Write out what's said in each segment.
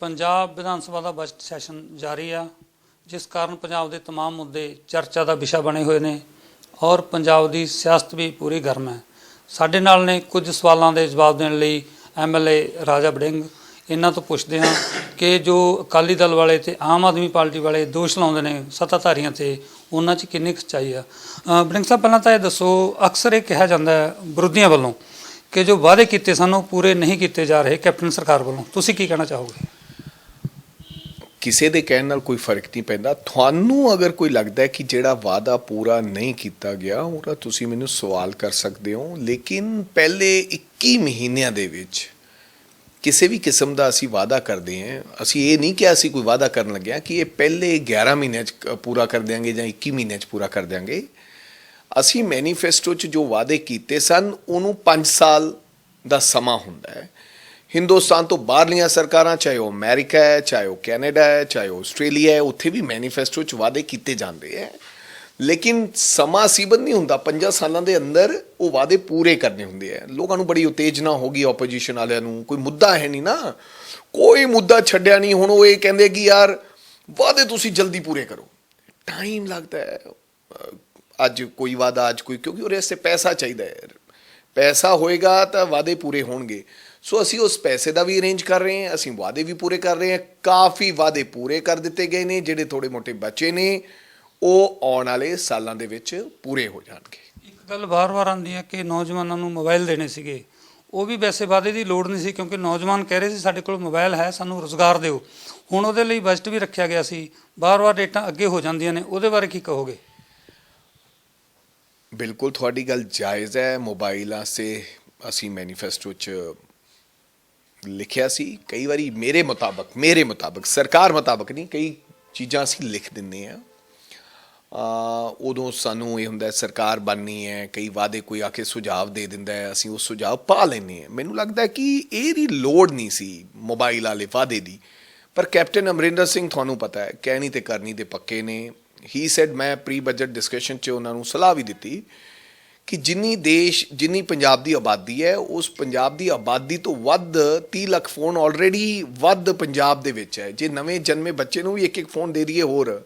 ਪੰਜਾਬ ਵਿਧਾਨ ਸਭਾ ਦਾ budget session ਜਾਰੀ ਆ ਜਿਸ ਕਾਰਨ ਪੰਜਾਬ ਦੇ तमाम ਮੁੱਦੇ ਚਰਚਾ ਦਾ ਵਿਸ਼ਾ ਬਣੇ ਹੋਏ ਨੇ ਔਰ ਪੰਜਾਬ ਦੀ ਸਿਆਸਤ ਵੀ ਪੂਰੀ ਗਰਮ ਹੈ ਸਾਡੇ ਨਾਲ ਨੇ ਕੁਝ ਸਵਾਲਾਂ ਦੇ ਜਵਾਬ ਦੇਣ ਲਈ ਐਮਐਲਏ ਰਾਜਾ ਬੜਿੰਗ ਇਹਨਾਂ ਤੋਂ ਪੁੱਛਦੇ ਹਾਂ ਕਿ ਜੋ ਅਕਾਲੀ ਦਲ ਵਾਲੇ ਤੇ ਆਮ ਆਦਮੀ ਪਾਰਟੀ ਵਾਲੇ ਦੋਸ਼ ਲਾਉਂਦੇ ਨੇ ਸੱਤਾਧਾਰੀਆਂ ਤੇ ਉਹਨਾਂ 'ਚ ਕਿੰਨੀ ਕੁ ਸੱਚਾਈ ਆ ਅ, ਬੜਿੰਗ ਸਾਹਿਬ ਪਹਿਲਾਂ ਤਾਂ ਇਹ ਦੱਸੋ ਅਕਸਰ ਇਹ ਕਿਹਾ ਜਾਂਦਾ ਹੈ ਵਿਰੋਧੀਆਂ ਵੱਲੋਂ ਕਿ ਜੋ ਵਾਅਦੇ ਕੀਤੇ ਸਨ ਉਹ ਪੂਰੇ ਨਹੀਂ ਕੀਤੇ ਜਾ ਰਹੇ ਕੈਪਟਨ ਸਰਕਾਰ ਵੱਲੋਂ ਤੁਸੀਂ ਕੀ ਕਹਿਣਾ ਚਾਹੋਗੇ ਕਿਸੇ ਦੇ ਕਹਿਣ ਨਾਲ ਕੋਈ ਫ਼ਰਕ ਨਹੀਂ ਪੈਂਦਾ। ਤੁਹਾਨੂੰ ਅਗਰ ਕੋਈ ਲੱਗਦਾ ਹੈ ਕਿ ਜਿਹੜਾ ਵਾਅਦਾ ਪੂਰਾ ਨਹੀਂ ਕੀਤਾ ਗਿਆ, ਉਹਦਾ ਤੁਸੀਂ ਮੈਨੂੰ ਸਵਾਲ ਕਰ ਸਕਦੇ ਹੋ। ਲੇਕਿਨ ਪਹਿਲੇ 21 ਮਹੀਨਿਆਂ ਦੇ ਵਿੱਚ ਕਿਸੇ ਵੀ ਕਿਸਮ ਦਾ ਅਸੀਂ ਵਾਅਦਾ ਕਰਦੇ ਹਾਂ। ਅਸੀਂ ਇਹ ਨਹੀਂ ਕਿ ਅਸੀਂ ਕੋਈ ਵਾਅਦਾ ਕਰਨ ਲੱਗਿਆ ਕਿ ਇਹ ਪਹਿਲੇ 11 ਮਹੀਨਿਆਂ 'ਚ ਪੂਰਾ ਕਰ ਦਿਆਂਗੇ ਜਾਂ 21 ਮਹੀਨਿਆਂ 'ਚ ਪੂਰਾ ਕਰ ਦਿਆਂਗੇ। ਅਸੀਂ ਮੈਨੀਫੈਸਟੋ 'ਚ ਜੋ ਵਾਅਦੇ ਕੀਤੇ ਸਨ, ਉਹਨੂੰ 5 ਸਾਲ ਦਾ ਸਮਾਂ ਹੁੰਦਾ ਹੈ। ਹਿੰਦੁਸਤਾਨ ਤੋਂ ਬਾਹਰਲੀਆਂ ਸਰਕਾਰਾਂ, ਚਾਹੇ ਉਹ ਅਮਰੀਕਾ ਹੈ, ਚਾਹੇ ਉਹ ਕੈਨੇਡਾ ਹੈ, ਚਾਹੇ ਉਹ ਆਸਟ੍ਰੇਲੀਆ ਹੈ, ਉੱਥੇ ਵੀ ਮੈਨੀਫੈਸਟੋ 'ਚ ਵਾਅਦੇ ਕੀਤੇ ਜਾਂਦੇ ਹੈ। ਲੇਕਿਨ ਸਮਾਂ ਸੀਬਤ ਨਹੀਂ ਹੁੰਦਾ 5 ਸਾਲਾਂ ਦੇ ਅੰਦਰ ਉਹ ਵਾਅਦੇ ਪੂਰੇ ਕਰਨੇ ਹੁੰਦੇ ਆ ਲੋਕਾਂ ਨੂੰ ਬੜੀ ਉਤੇਜਨਾ ਹੋ ਗਈ ਆਪੋਜੀਸ਼ਨ ਵਾਲਿਆਂ ਨੂੰ, ਕੋਈ ਮੁੱਦਾ ਹੈ ਨਹੀਂ ਨਾ। ਕੋਈ ਮੁੱਦਾ ਛੱਡਿਆ ਨਹੀਂ, ਹੁਣ ਉਹ ਇਹ ਕਹਿੰਦੇ ਕਿ ਯਾਰ, ਵਾਅਦੇ ਤੁਸੀਂ ਜਲਦੀ ਪੂਰੇ ਕਰੋ। ਟਾਈਮ ਲੱਗਦਾ ਹੈ। ਅੱਜ ਕੋਈ ਵਾਅਦਾ, ਅੱਜ ਕੋਈ, ਕਿਉਂਕਿ ਉਹਦੇ ਵਾਸਤੇ ਪੈਸਾ ਚਾਹੀਦਾ ਹੈ। ਪੈਸਾ ਹੋਏਗਾ ਤਾਂ ਵਾਅਦੇ ਪੂਰੇ ਹੋਣਗੇ। ਸੋ ਅਸੀਂ ਉਸ ਪੈਸੇ ਦਾ ਵੀ ਅਰੇਂਜ ਕਰ ਰਹੇ ਹਾਂ ਅਸੀਂ ਵਾਅਦੇ ਵੀ ਪੂਰੇ ਕਰ ਰਹੇ ਹਾਂ। ਕਾਫੀ ਵਾਅਦੇ ਪੂਰੇ ਕਰ ਦਿੱਤੇ ਗਏ ਨੇ ਜਿਹੜੇ ਥੋੜੇ ਮੋਟੇ ਬਚੇ ਨੇ ਉਹ ਆਉਣ ਵਾਲੇ ਸਾਲਾਂ ਦੇ ਵਿੱਚ ਪੂਰੇ ਹੋ ਜਾਣਗੇ। ਇੱਕ ਗੱਲ ਵਾਰ-ਵਾਰ ਆਉਂਦੀ ਹੈ ਕਿ ਨੌਜਵਾਨਾਂ ਨੂੰ ਮੋਬਾਈਲ ਦੇਣੇ ਸੀਗੇ। ਉਹ ਵੀ ਵੈਸੇ ਵਾਅਦੇ ਦੀ ਲੋੜ ਨਹੀਂ ਸੀ ਕਿਉਂਕਿ ਨੌਜਵਾਨ ਕਹਿ ਰਹੇ ਸੀ ਸਾਡੇ ਕੋਲ ਮੋਬਾਈਲ ਹੈ ਸਾਨੂੰ ਰੋਜ਼ਗਾਰ ਦਿਓ। ਹੁਣ ਉਹਦੇ ਲਈ ਬਜਟ ਵੀ ਰੱਖਿਆ ਗਿਆ ਸੀ। ਵਾਰ-ਵਾਰ ਡੇਟਾਂ ਅੱਗੇ ਹੋ ਜਾਂਦੀਆਂ ਨੇ ਉਹਦੇ ਬਾਰੇ ਕੀ ਕਹੋਗੇ? ਬਿਲਕੁਲ ਤੁਹਾਡੀ ਗੱਲ ਜਾਇਜ਼ ਹੈ। ਮੋਬਾਈਲਾਂ ਸੇ ਅਸੀਂ ਮੈਨੀਫੈਸਟੋ 'ਚ ਲਿਖਿਆ ਸੀ, ਕਈ ਵਾਰੀ ਮੇਰੇ ਮੁਤਾਬਕ ਮੇਰੇ ਮੁਤਾਬਕ, ਸਰਕਾਰ ਮੁਤਾਬਕ ਨਹੀਂ, ਕਈ ਚੀਜ਼ਾਂ ਅਸੀਂ ਲਿਖ ਦਿੰਦੇ ਆ ਆ ਉਦੋਂ ਸਾਨੂੰ ਇਹ ਹੁੰਦਾ ਸਰਕਾਰ ਬਣਨੀ ਹੈ, ਕਈ ਵਾਅਦੇ ਕੋਈ ਆ ਕੇ ਸੁਝਾਅ ਦੇ ਦਿੰਦਾ ਹੈ, ਅਸੀਂ ਉਹ ਸੁਝਾਅ ਪਾ ਲੈਂਦੇ ਹਾਂ। ਮੈਨੂੰ ਲੱਗਦਾ ਹੈ ਕਿ ਇਹਦੀ ਲੋੜ ਨਹੀਂ ਸੀ ਮੋਬਾਈਲ ਵਾਲੇ ਵਾਅਦੇ ਦੀ। ਪਰ ਕੈਪਟਨ ਅਮਰਿੰਦਰ ਸਿੰਘ ਤੁਹਾਨੂੰ ਪਤਾ ਹੈ, ਕਹਿਣੀ ਤੇ ਕਰਨੀ ਦੇ ਪੱਕੇ ਨੇ। ਹੀ ਸੈਡ ਮੈਂ ਪ੍ਰੀ ਬਜਟ ਡਿਸਕਸ਼ਨ 'ਚ ਉਹਨਾਂ ਨੂੰ ਸਲਾਹ ਵੀ ਦਿੱਤੀ ਕਿ ਜਿੰਨੀ ਦੇਸ਼, ਜਿੰਨੀ ਪੰਜਾਬ ਦੀ ਆਬਾਦੀ ਹੈ, ਉਸ ਪੰਜਾਬ ਦੀ ਆਬਾਦੀ ਤੋਂ ਵੱਧ 30 ਲੱਖ ਫੋਨ ਆਲਰੇਡੀ ਵੱਧ ਪੰਜਾਬ ਦੇ ਵਿੱਚ ਹੈ। ਜੇ ਨਵੇਂ ਜਨਮੇ ਬੱਚੇ ਨੂੰ ਵੀ ਇੱਕ ਇੱਕ ਫੋਨ ਦੇ ਦਈਏ ਹੋਰ,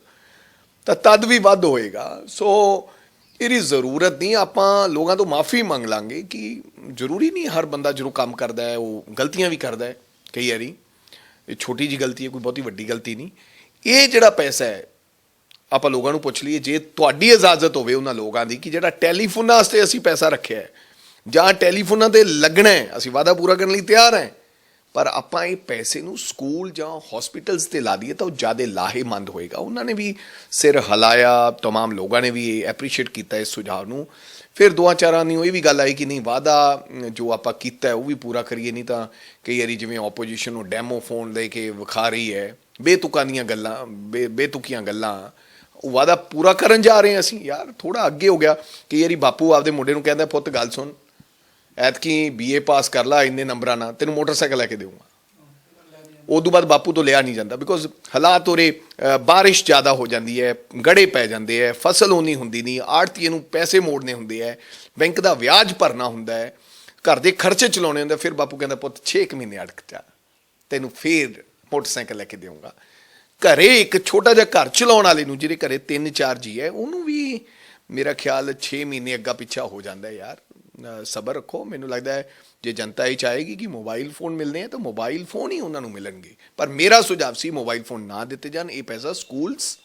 ਤਾਂ ਤਦ ਵੀ ਵੱਧ ਹੋਏਗਾ। ਸੋ ਇਹਦੀ ਜ਼ਰੂਰਤ ਨਹੀਂ, ਆਪਾਂ ਲੋਕਾਂ ਤੋਂ ਮਾਫੀ ਮੰਗ ਲਾਂਗੇ ਕਿ ਜ਼ਰੂਰੀ ਨਹੀਂ ਹਰ ਬੰਦਾ ਜਦੋਂ ਕੰਮ ਕਰਦਾ ਹੈ, ਉਹ ਗਲਤੀਆਂ ਵੀ ਕਰਦਾ ਹੈ, ਕਈ ਵਾਰੀ। ਇਹ ਛੋਟੀ ਜੀ ਗਲਤੀ ਹੈ, ਕੋਈ ਬਹੁਤੀ ਵੱਡੀ ਗਲਤੀ ਨਹੀਂ। ਇਹ ਜਿਹੜਾ ਪੈਸਾ ਹੈ ਆਪਾਂ ਲੋਕਾਂ ਨੂੰ ਪੁੱਛ ਲਈਏ ਜੇ ਤੁਹਾਡੀ ਇਜਾਜ਼ਤ ਹੋਵੇ ਉਹਨਾਂ ਲੋਕਾਂ ਦੀ ਕਿ ਜਿਹੜਾ ਟੈਲੀਫੋਨਾਂ ਵਾਸਤੇ ਅਸੀਂ ਪੈਸਾ ਰੱਖਿਆ ਹੈ ਜਾਂ ਟੈਲੀਫੋਨਾਂ ਤੇ ਲੱਗਣਾ ਹੈ ਅਸੀਂ ਵਾਅਦਾ ਪੂਰਾ ਕਰਨ ਲਈ ਤਿਆਰ ਹਾਂ ਪਰ ਆਪਾਂ ਇਹ ਪੈਸੇ ਨੂੰ ਸਕੂਲ ਜਾਂ ਹਸਪੀਟਲਸ ਤੇ ਲਾ ਦਈਏ ਤਾਂ ਉਹ ਜ਼ਿਆਦਾ ਲਾਹੇਮੰਦ ਹੋਏਗਾ ਉਹਨਾਂ ਨੇ ਵੀ ਸਿਰ ਹਲਾਇਆ तमाम ਲੋਕਾਂ ਨੇ ਵੀ ਐਪਰੀਸ਼ੀਏਟ ਕੀਤਾ ਇਸ ਸੁਝਾਅ ਨੂੰ ਫਿਰ ਦੋਆਂ ਚਾਰਾਂ ਦੀ ਇਹ ਵੀ ਗੱਲ ਆਈ ਕਿ ਨਹੀਂ ਵਾਅਦਾ ਅਮ, ਜੋ ਆਪਾਂ ਕੀਤਾ ਹੈ ਉਹ ਵੀ ਪੂਰਾ ਕਰੀਏ ਨਹੀਂ ਤਾਂ ਕਈ ਵਾਰੀ ਜਿਵੇਂ ਆਪੋਜੀਸ਼ਨ ਨੂੰ ਡੈਮੋ ਫੋਨ ਦੇ ਕੇ ਵਿਖਾ ਰਹੀ ਹੈ ਬੇਤੁਕਾਂ ਦੀਆਂ ਗੱਲਾਂ ਬੇ- ਬੇਤੁਕੀਆਂ ਗੱਲਾਂ ਉਹ ਵਾਅਦਾ ਪੂਰਾ ਕਰਨ ਜਾ ਰਹੇ ਹਾਂ ਅਸੀਂ। ਯਾਰ ਥੋੜਾ ਅੱਗੇ ਹੋ ਗਿਆ ਕਿ ਵਾਰੀ ਬਾਪੂ ਆਪਦੇ ਮੁੰਡੇ ਨੂੰ ਕਹਿੰਦਾ, ਪੁੱਤ, ਗੱਲ ਸੁਣ। ਐਤਕੀ ਬੀਏ ਪਾਸ ਕਰ ਲਾ ਇੰਨੇ ਨੰਬਰਾਂ ਨਾਲ, ਤੈਨੂੰ ਮੋਟਰਸਾਈਕਲ ਲੈ ਕੇ ਦੇਵਾਂਗਾ ਉਦੋਂ ਬਾਅਦ ਬਾਪੂ ਤੋਂ ਲਿਆ ਨਹੀਂ ਜਾਂਦਾ ਬਿਕੋਜ਼ ਹਾਲਾਤ ਉਰੇ ਬਾਰਿਸ਼ ਜ਼ਿਆਦਾ ਹੋ ਜਾਂਦੀ ਹੈ, ਗੜੇ ਪੈ ਜਾਂਦੇ ਹੈ, ਫਸਲ ਉਨੀ ਹੁੰਦੀ ਨਹੀਂ, ਆੜਤੀਏ ਨੂੰ ਪੈਸੇ ਮੋੜਨੇ ਹੁੰਦੇ ਹੈ, ਬੈਂਕ ਦਾ ਵਿਆਜ ਭਰਨਾ ਹੁੰਦਾ ਹੈ, ਘਰ ਦੇ ਖਰਚੇ ਚਲਾਉਣੇ ਹੁੰਦੇ ਫਿਰ ਬਾਪੂ ਕਹਿੰਦਾ, ਪੁੱਤ 6 ਮਹੀਨੇ ਅੜਕ ਜਾ। ਤੈਨੂੰ ਫੇਰ ਮੋਟਰਸਾਈਕਲ ਲੈ ਕੇ ਦੇਵਾਂਗਾ ਘਰੇ ਇੱਕ ਛੋਟਾ ਜਿਹਾ ਘਰ ਚਲਾਉਣ ਵਾਲੇ ਨੂੰ ਜਿਹੜੇ ਘਰੇ 3-4 ਜੀ ਹੈ, ਉਹਨੂੰ ਵੀ ਮੇਰਾ ਖਿਆਲ 6 ਮਹੀਨੇ ਅੱਗਾ ਪਿੱਛਾ ਹੋ ਜਾਂਦਾ ਹੈ ਯਾਰ। ਸਬਰ ਰੱਖੋ, ਮੈਨੂੰ ਲੱਗਦਾ ਹੈ ਜੇ ਜਨਤਾ ਇਹ ਚਾਹੇਗੀ ਕਿ ਮੋਬਾਈਲ ਫੋਨ ਮਿਲਨੇ ਆ ਤਾਂ ਮੋਬਾਈਲ ਫੋਨ ਹੀ ਉਹਨਾਂ ਨੂੰ ਮਿਲਣਗੇ। ਪਰ ਮੇਰਾ ਸੁਝਾਅ ਸੀ ਮੋਬਾਈਲ ਫੋਨ ਨਾ ਦਿੱਤੇ ਜਾਣ, ਇਹ ਪੈਸਾ ਸਕੂਲਸ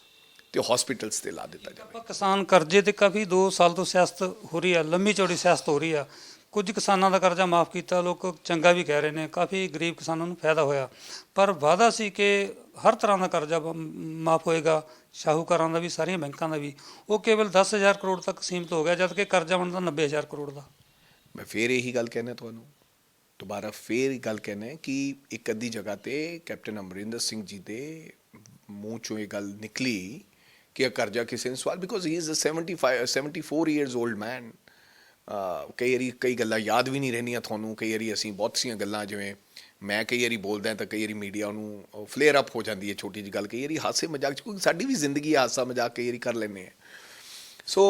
ਤੇ ਹਸਪੀਟਲਸ ਤੇ ਲਾ ਦਿੱਤਾ ਜਾਵੇ। ਆਪਾਂ ਕਿਸਾਨ ਕਰਜ਼ੇ ਤੇ ਕਾਫੀ 2 ਸਾਲ ਤੋਂ ਸਿਆਸਤ ਹੋ ਰਹੀ ਆ, ਲੰਮੀ ਚੌੜੀ ਸਿਆਸਤ ਹੋ ਰਹੀ ਆ। ਕੁਝ ਕਿਸਾਨਾਂ ਦਾ ਕਰਜ਼ਾ ਮਾਫ ਕੀਤਾ, ਲੋਕ ਚੰਗਾ ਵੀ ਕਹਿ ਰਹੇ ਨੇ, ਕਾਫੀ ਗਰੀਬ ਕਿਸਾਨਾਂ ਨੂੰ ਫਾਇਦਾ ਹੋਇਆ। ਪਰ ਵਾਅਦਾ ਸੀ ਕਿ ਹਰ ਤਰ੍ਹਾਂ ਦਾ ਕਰਜ਼ਾ ਮਾਫ ਹੋਏਗਾ, ਸ਼ਾਹੂਕਾਰਾਂ ਦਾ ਵੀ, ਸਾਰੀਆਂ ਬੈਂਕਾਂ ਦਾ ਵੀ। ਉਹ ਕੇਵਲ 10000 ਕਰੋੜ ਤੱਕ ਸੀਮਿਤ ਹੋ ਗਿਆ, ਜਦ ਕਿ ਕਰਜ਼ਾ ਬਣਦਾ 90000 ਕਰੋੜ ਦਾ। ਮੈਂ ਫੇਰ ਇਹੀ ਗੱਲ ਕਹਿਣਾ ਤੁਹਾਨੂੰ। ਦੁਬਾਰਾ ਫੇਰ ਗੱਲ ਕਹਿਣਾ ਕਿ ਇੱਕ ਅੱਧੀ ਜਗ੍ਹਾ ਤੇ ਕੈਪਟਨ ਅਮਰਿੰਦਰ ਸਿੰਘ ਜੀ ਦੇ ਮੂੰਹ ਚੋਂ ਇਹ ਗੱਲ ਨਿਕਲੀ ਕਿ ਇਹ ਕਰਜ਼ਾ ਕਿਸੇ ਨੇ ਸਵਾਲ because he is a 75 74 years old man ਕਈ ਵਾਰੀ ਕਈ ਗੱਲਾਂ ਯਾਦ ਵੀ ਨਹੀਂ ਰਹਿੰਦੀਆਂ ਤੁਹਾਨੂੰ, ਕਈ ਵਾਰੀ ਅਸੀਂ ਬਹੁਤ ਸੀਆਂ ਗੱਲਾਂ, ਜਿਵੇਂ ਮੈਂ ਕਈ ਵਾਰੀ ਬੋਲਦਾ ਤਾਂ ਕਈ ਵਾਰੀ ਮੀਡੀਆ ਨੂੰ ਫਲੇਅਰ ਅਪ ਹੋ ਜਾਂਦੀ ਹੈ ਛੋਟੀ ਜਿਹੀ ਗੱਲ। ਕਈ ਵਾਰੀ ਹਾਸੇ ਮਜ਼ਾਕ ਚ ਕਿਉਂਕਿ ਸਾਡੀ ਵੀ ਜ਼ਿੰਦਗੀ ਹਾਸਾ ਮਜ਼ਾਕ ਕਈ ਵਾਰੀ ਕਰ ਲੈਂਦੇ ਆ ਸੋ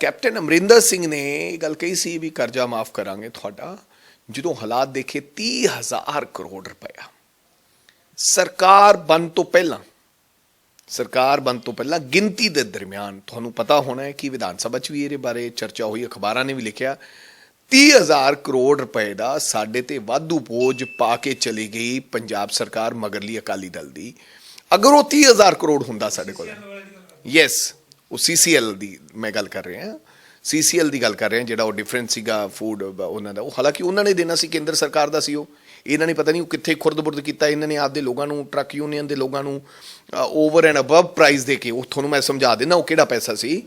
ਕੈਪਟਨ ਅਮਰਿੰਦਰ ਸਿੰਘ ਨੇ ਇਹ ਗੱਲ ਕਹੀ ਸੀ ਵੀ ਕਰਜ਼ਾ ਮਾਫ ਕਰਾਂਗੇ ਤੁਹਾਡਾ, ਜਦੋਂ ਹਾਲਾਤ ਦੇਖੇ 30000 ਕਰੋੜ ਰੁਪਇਆ। ਸਰਕਾਰ ਬਣ ਤੋਂ ਪਹਿਲਾਂ, ਸਰਕਾਰ ਬਣ ਤੋਂ ਪਹਿਲਾਂ ਗਿਣਤੀ ਦੇ ਦਰਮਿਆਨ ਤੁਹਾਨੂੰ ਪਤਾ ਹੋਣਾ ਹੈ ਕਿ ਵਿਧਾਨ ਸਭਾ 'ਚ ਵੀ ਇਹਦੇ ਬਾਰੇ ਚਰਚਾ ਹੋਈ, ਅਖਬਾਰਾਂ ਨੇ ਵੀ ਲਿਖਿਆ 30000 ਕਰੋੜ ਰੁਪਏ ਦਾ ਸਾਡੇ ਤੇ ਵਾਧੂ ਬੋਝ ਪਾ ਕੇ ਚਲੀ ਗਈ ਪੰਜਾਬ ਸਰਕਾਰ ਮਗਰਲੀ ਅਕਾਲੀ ਦਲ ਦੀ। ਅਗਰ ਉਹ 30000 ਕਰੋੜ ਹੁੰਦਾ ਸਾਡੇ ਕੋਲ। ਯੈਸ ਉਹ ਸੀਸੀਐਲ ਦੀ ਮੈਂ ਗੱਲ ਕਰ ਰਿਹਾ। ਸੀਸੀਐਲ ਦੀ ਗੱਲ ਕਰ ਰਿਹਾ ਜਿਹੜਾ ਉਹ ਡਿਫਰੈਂਸ ਸੀਗਾ ਫੂਡ ਉਹਨਾਂ ਦਾ। ਉਹ ਹਾਲਾਂਕਿ ਉਹਨਾਂ ਨੇ ਦੇਣਾ ਸੀ, ਕੇਂਦਰ ਸਰਕਾਰ ਦਾ ਸੀ ਉਹ। ਇਹਨਾਂ ਨੇ ਪਤਾ ਨਹੀਂ ਉਹ ਕਿੱਥੇ ਖੁਰਦ-ਬੁਰਦ ਕੀਤਾ, ਇਹਨਾਂ ਨੇ ਆਪਦੇ ਲੋਕਾਂ ਨੂੰ, ਟਰੱਕ ਯੂਨੀਅਨ ਦੇ ਲੋਕਾਂ ਨੂੰ ਓਵਰ ਐਂਡ ਅਬਵ ਪ੍ਰਾਈਸ ਦੇ ਕੇ, ਉਹ ਤੁਹਾਨੂੰ ਮੈਂ ਸਮਝਾ ਦੇਣਾ ਉਹ ਕਿਹੜਾ ਪੈਸਾ ਸੀ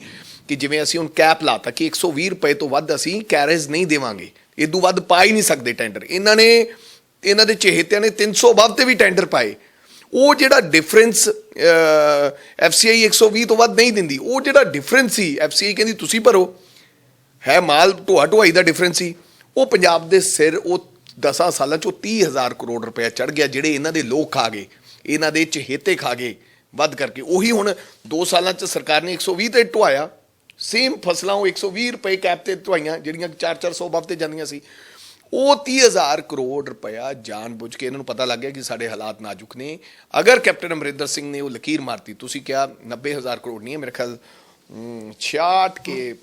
ਕਿ ਜਿਵੇਂ ਅਸੀਂ ਹੁਣ ਕੈਪ ਲਾਤਾ ਕਿ 120 ਰੁਪਏ ਤੋਂ ਵੱਧ ਅਸੀਂ ਕੈਰੇਜ ਨਹੀਂ ਦੇਵਾਂਗੇ। ਇਦੋਂ ਵੱਧ ਪਾ ਹੀ ਨਹੀਂ ਸਕਦੇ ਟੈਂਡਰ ਇਹਨਾਂ ਨੇ, ਇਹਨਾਂ ਦੇ ਚਹੇਤਿਆਂ ਨੇ 300 ਵੱਧ ਤੇ ਵੀ ਟੈਂਡਰ ਪਾਏ। ਉਹ ਜਿਹੜਾ ਡਿਫਰੈਂਸ ਐਫਸੀਆਈ 120 ਤੋਂ ਵੱਧ ਨਹੀਂ ਦਿੰਦੀ, ਉਹ ਜਿਹੜਾ ਡਿਫਰੈਂਸ ਸੀ ਐਫਸੀਆਈ ਕਹਿੰਦੀ ਤੁਸੀਂ ਭਰੋ। ਹੈ ਮਾਲ ਢੋਆ ਢੁਆਈ ਦਾ ਡਿਫਰੈਂਸ ਸੀ। ਉਹ ਪੰਜਾਬ ਦੇ ਸਿਰ, ਉਹ 10 ਸਾਲਾਂ ਚੋਂ 30000 ਕਰੋੜ ਰੁਪਏ ਚੜ ਗਿਆ ਜਿਹੜੇ ਇਹਨਾਂ ਦੇ ਲੋਕ ਖਾ ਗਏ ਇਹਨਾਂ ਦੇ ਚਹੇਤੇ ਖਾ ਗਏ ਵੱਧ ਕਰਕੇ। ਉਹੀ ਹੁਣ 2 ਸਾਲਾਂ ਚ ਸਰਕਾਰ ਨੇ 120 ਤੇ ਢੁਆਇਆ। ਸੇਮ ਫਸਲਾਂ ਉਹ 120 ਰੁਪਏ ਕੈਪ ਤੇ ਢੁਆਈਆਂ ਜਿਹੜੀਆਂ 4-400 ਵੱਧ ਤੇ ਜਾਂਦੀਆਂ ਸੀ। ਉਹ 30000 ਕਰੋੜ ਰੁਪਇਆ ਜਾਣਬੁੱਝ ਕੇ ਇਹਨਾਂ ਨੂੰ ਪਤਾ ਲੱਗ ਗਿਆ ਕਿ ਸਾਡੇ ਹਾਲਾਤ ਨਾਜ਼ੁਕ ਨੇ। ਅਗਰ ਕੈਪਟਨ ਅਮਰਿੰਦਰ ਸਿੰਘ ਨੇ ਉਹ ਲਕੀਰ ਮਾਰਤੀ ਤੁਸੀਂ ਕਿਹਾ 90000 ਕਰੋੜ ਨਹੀਂ ਹੈ ਮੇਰੇ ਖਿਆਲ ਅਮ, 66 ਕੇ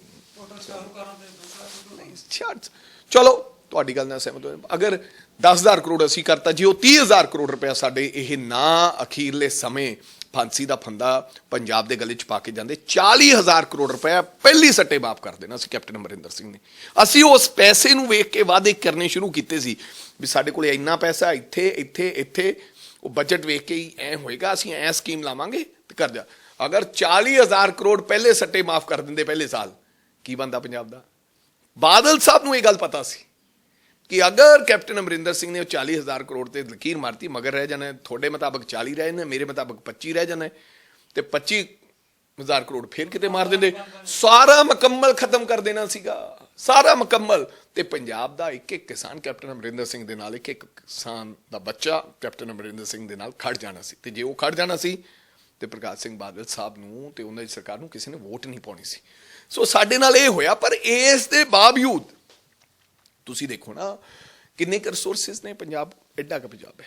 ਨਹੀਂ, 66 ਚਲੋ ਤੁਹਾਡੀ ਗੱਲ ਨਾਲ ਸਹਿਮਤ ਹਾਂ ਅਗਰ 10000 ਕਰੋੜ ਅਸੀਂ ਕਰਤਾ, ਜੀ ਉਹ 30000 ਕਰੋੜ ਰੁਪਇਆ ਸਾਡੇ ਇਹ ਨਾ ਅਖੀਰਲੇ ਸਮੇਂ ਫਾਂਸੀ ਦਾ ਫੰਦਾ ਪੰਜਾਬ ਦੇ ਗਲੇ 'ਚ ਪਾ ਕੇ ਜਾਂਦੇ 40000 ਕਰੋੜ ਰੁਪਇਆ ਪਹਿਲੀ ਸੱਟੇ ਮਾਫ ਕਰ ਦੇਣਾ ਸੀ ਕੈਪਟਨ ਅਮਰਿੰਦਰ ਸਿੰਘ ਨੇ। ਅਸੀਂ ਉਸ ਪੈਸੇ ਨੂੰ ਵੇਖ ਕੇ ਵਾਅਦੇ ਕਰਨੇ ਸ਼ੁਰੂ ਕੀਤੇ ਸੀ ਵੀ ਸਾਡੇ ਕੋਲੇ ਇੰਨਾ ਪੈਸਾ ਇੱਥੇ ਇੱਥੇ ਇੱਥੇ, ਉਹ ਬਜਟ ਵੇਖ ਕੇ ਹੀ ਐ ਹੋਏਗਾ, ਅਸੀਂ ਐ ਸਕੀਮ ਲਾਵਾਂਗੇ ਤੇ ਕਰ ਜਾ। ਅਗਰ 40000 ਕਰੋੜ ਪਹਿਲੇ ਸੱਟੇ ਮਾਫ ਕਰ ਦਿੰਦੇ ਪਹਿਲੇ ਸਾਲ, ਕੀ ਬੰਦਾ ਪੰਜਾਬ ਦਾ? ਬਾਦਲ ਸਾਹਿਬ ਨੂੰ ਇਹ ਗੱਲ ਪਤਾ ਸੀ। ਕਿ ਅਗਰ ਕੈਪਟਨ ਅਮਰਿੰਦਰ ਸਿੰਘ ਨੇ ਉਹ 40000 ਕਰੋੜ ਤੇ ਲਕੀਰ ਮਾਰਤੀ ਮਗਰ ਰਹਿ ਜਾਣਾ ਤੁਹਾਡੇ ਮੁਤਾਬਕ 40 ਰਹਿ ਜਾਣੇ ਮੇਰੇ ਮੁਤਾਬਕ 25 ਰਹਿ ਜਾਣਾ ਹੈ, ਤੇ 25000 ਕਰੋੜ ਫੇਰ ਕਿਤੇ ਮਾਰ ਦਿੰਦੇ? ਸਾਰਾ ਮੁਕੰਮਲ ਖਤਮ ਕਰ ਦੇਣਾ ਸੀਗਾ। ਸਾਰਾ ਮੁਕੰਮਲ। ਤੇ ਪੰਜਾਬ ਦਾ ਇੱਕ ਇੱਕ ਕਿਸਾਨ ਕੈਪਟਨ ਅਮਰਿੰਦਰ ਸਿੰਘ ਦੇ ਨਾਲ ਇੱਕ ਇੱਕ ਕਿਸਾਨ ਦਾ ਬੱਚਾ ਕੈਪਟਨ ਅਮਰਿੰਦਰ ਸਿੰਘ ਦੇ ਨਾਲ ਖੜ ਜਾਣਾ ਸੀ। ਤੇ ਜੇ ਉਹ ਖੜ ਜਾਣਾ ਸੀ ਤੇ ਪ੍ਰਕਾਸ਼ ਸਿੰਘ ਬਾਦਲ ਸਾਹਿਬ ਨੂੰ ਤੇ ਉਹਨਾਂ ਦੀ ਸਰਕਾਰ ਨੂੰ ਕਿਸੇ ਨੇ ਵੋਟ ਨਹੀਂ ਪਾਉਣੀ ਸੀ। ਸੋ ਸਾਡੇ ਨਾਲ ਇਹ ਹੋਇਆ ਪਰ ਇਸ ਦੇ ਬਾਵਜੂਦ ਤੁਸੀਂ ਦੇਖੋ ਨਾ, ਕਿੰਨੇ ਕੁ ਰਿਸੋਰਸਸ ਨੇ ਪੰਜਾਬ, ਐਡਾ ਕੁ ਪੰਜਾਬ ਹੈ।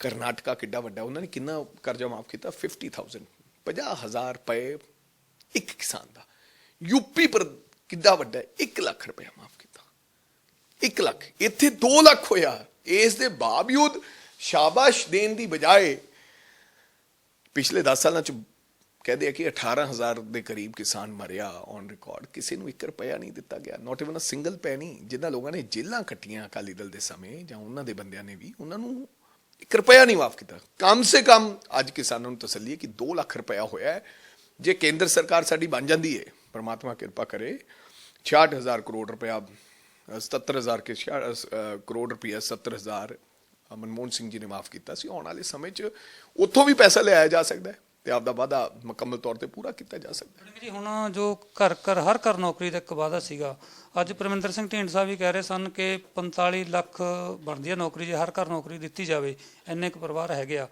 ਕਰਨਾਟਕਾ ਕਿੱਡਾ ਵੱਡਾ, ਉਹਨਾਂ ਨੇ ਕਿੰਨਾ ਕਰਜ਼ਾ ਮਾਫ ਕੀਤਾ? 50000 50000 ਰੁਪਏ ਇੱਕ ਕਿਸਾਨ ਦਾ। ਯੂਪੀ ਪਰ ਕਿੱਡਾ ਵੱਡਾ ਹੈ? 1 ਲੱਖ ਰੁਪਏ ਮਾਫ ਕੀਤਾ। 1 ਲੱਖ। ਇੱਥੇ 2 ਲੱਖ ਹੋਇਆ। ਇਸ ਦੇ ਬਾਵਜੂਦ ਸ਼ਾਬਾਸ਼ ਦੇਣ ਦੀ ਬਜਾਏ ਪਿਛਲੇ 10 ਸਾਲਾਂ ਚ ਕਹਦੇ ਆ ਕਿ 18000 ਦੇ ਕਰੀਬ ਕਿਸਾਨ ਮਰਿਆ ਔਨ ਰਿਕਾਰਡ ਕਿਸੇ ਨੂੰ 1 ਰੁਪਿਆ ਨਹੀਂ ਦਿੱਤਾ ਗਿਆ। Not even a single penny ਜਿਨ੍ਹਾਂ ਲੋਕਾਂ ਨੇ ਜੇਲਾਂ ਕੱਟੀਆਂ ਅਕਾਲੀ ਦਲ ਦੇ ਸਮੇਂ ਜਾਂ ਉਹਨਾਂ ਦੇ ਬੰਦਿਆਂ ਨੇ ਵੀ ਉਹਨਾਂ ਨੂੰ 1 ਰੁਪਿਆ ਨਹੀਂ ਮਾਫ ਕੀਤਾ। ਕਮ ਸੇ ਕਮ ਅੱਜ ਕਿਸਾਨਾਂ ਨੂੰ ਤਸੱਲੀ ਹੈ ਕਿ 2 ਲੱਖ ਰੁਪਿਆ ਹੋਇਆ ਜੇ ਕੇਂਦਰ ਸਰਕਾਰ ਸਾਡੀ ਬਣ ਜਾਂਦੀ ਹੈ ਪਰਮਾਤਮਾ ਕਿਰਪਾ ਕਰੇ 66000 ਕਰੋੜ ਰੁਪਿਆ ਅ, 77000 ਕੇ ਕਰੋੜ ਰੁਪਿਆ 70000 ਅ, ਮਨਮੋਹਨ ਸਿੰਘ ਜੀ ਨੇ ਮਾਫ ਕੀਤਾ ਸੀ। ਆਉਣ ਵਾਲੇ ਸਮੇਂ 'ਚ ਉੱਥੋਂ ਵੀ ਪੈਸਾ ਲਿਆਇਆ ਜਾ ਸਕਦਾ ਹੈ। ਤੇ ਆਪਦਾ ਵਾਅਦਾ ਮੁਕੰਮਲ ਤੌਰ ਤੇ ਪੂਰਾ ਕੀਤਾ ਜਾ ਸਕਦਾ। ਹੈ ਜੀ ਹੁਣ ਜੋ ਘਰ ਘਰ ਹਰ ਘਰ ਨੌਕਰੀ ਦਾ ਇੱਕ ਵਾਅਦਾ ਸੀਗਾ, ਅੱਜ ਪਰਮਿੰਦਰ ਸਿੰਘ ਢੀਂਡ ਸਾਹਿਬ ਵੀ ਕਹਿ ਰਹੇ ਸਨ ਕਿ 45 ਲੱਖ ਬਣਦੀ ਹੈ ਨੌਕਰੀ, ਜੇ ਹਰ ਘਰ ਨੌਕਰੀ ਦਿੱਤੀ ਜਾਵੇ, ਇੰਨੇ ਕੁ ਪਰਿਵਾਰ ਹੈਗੇ ਆ।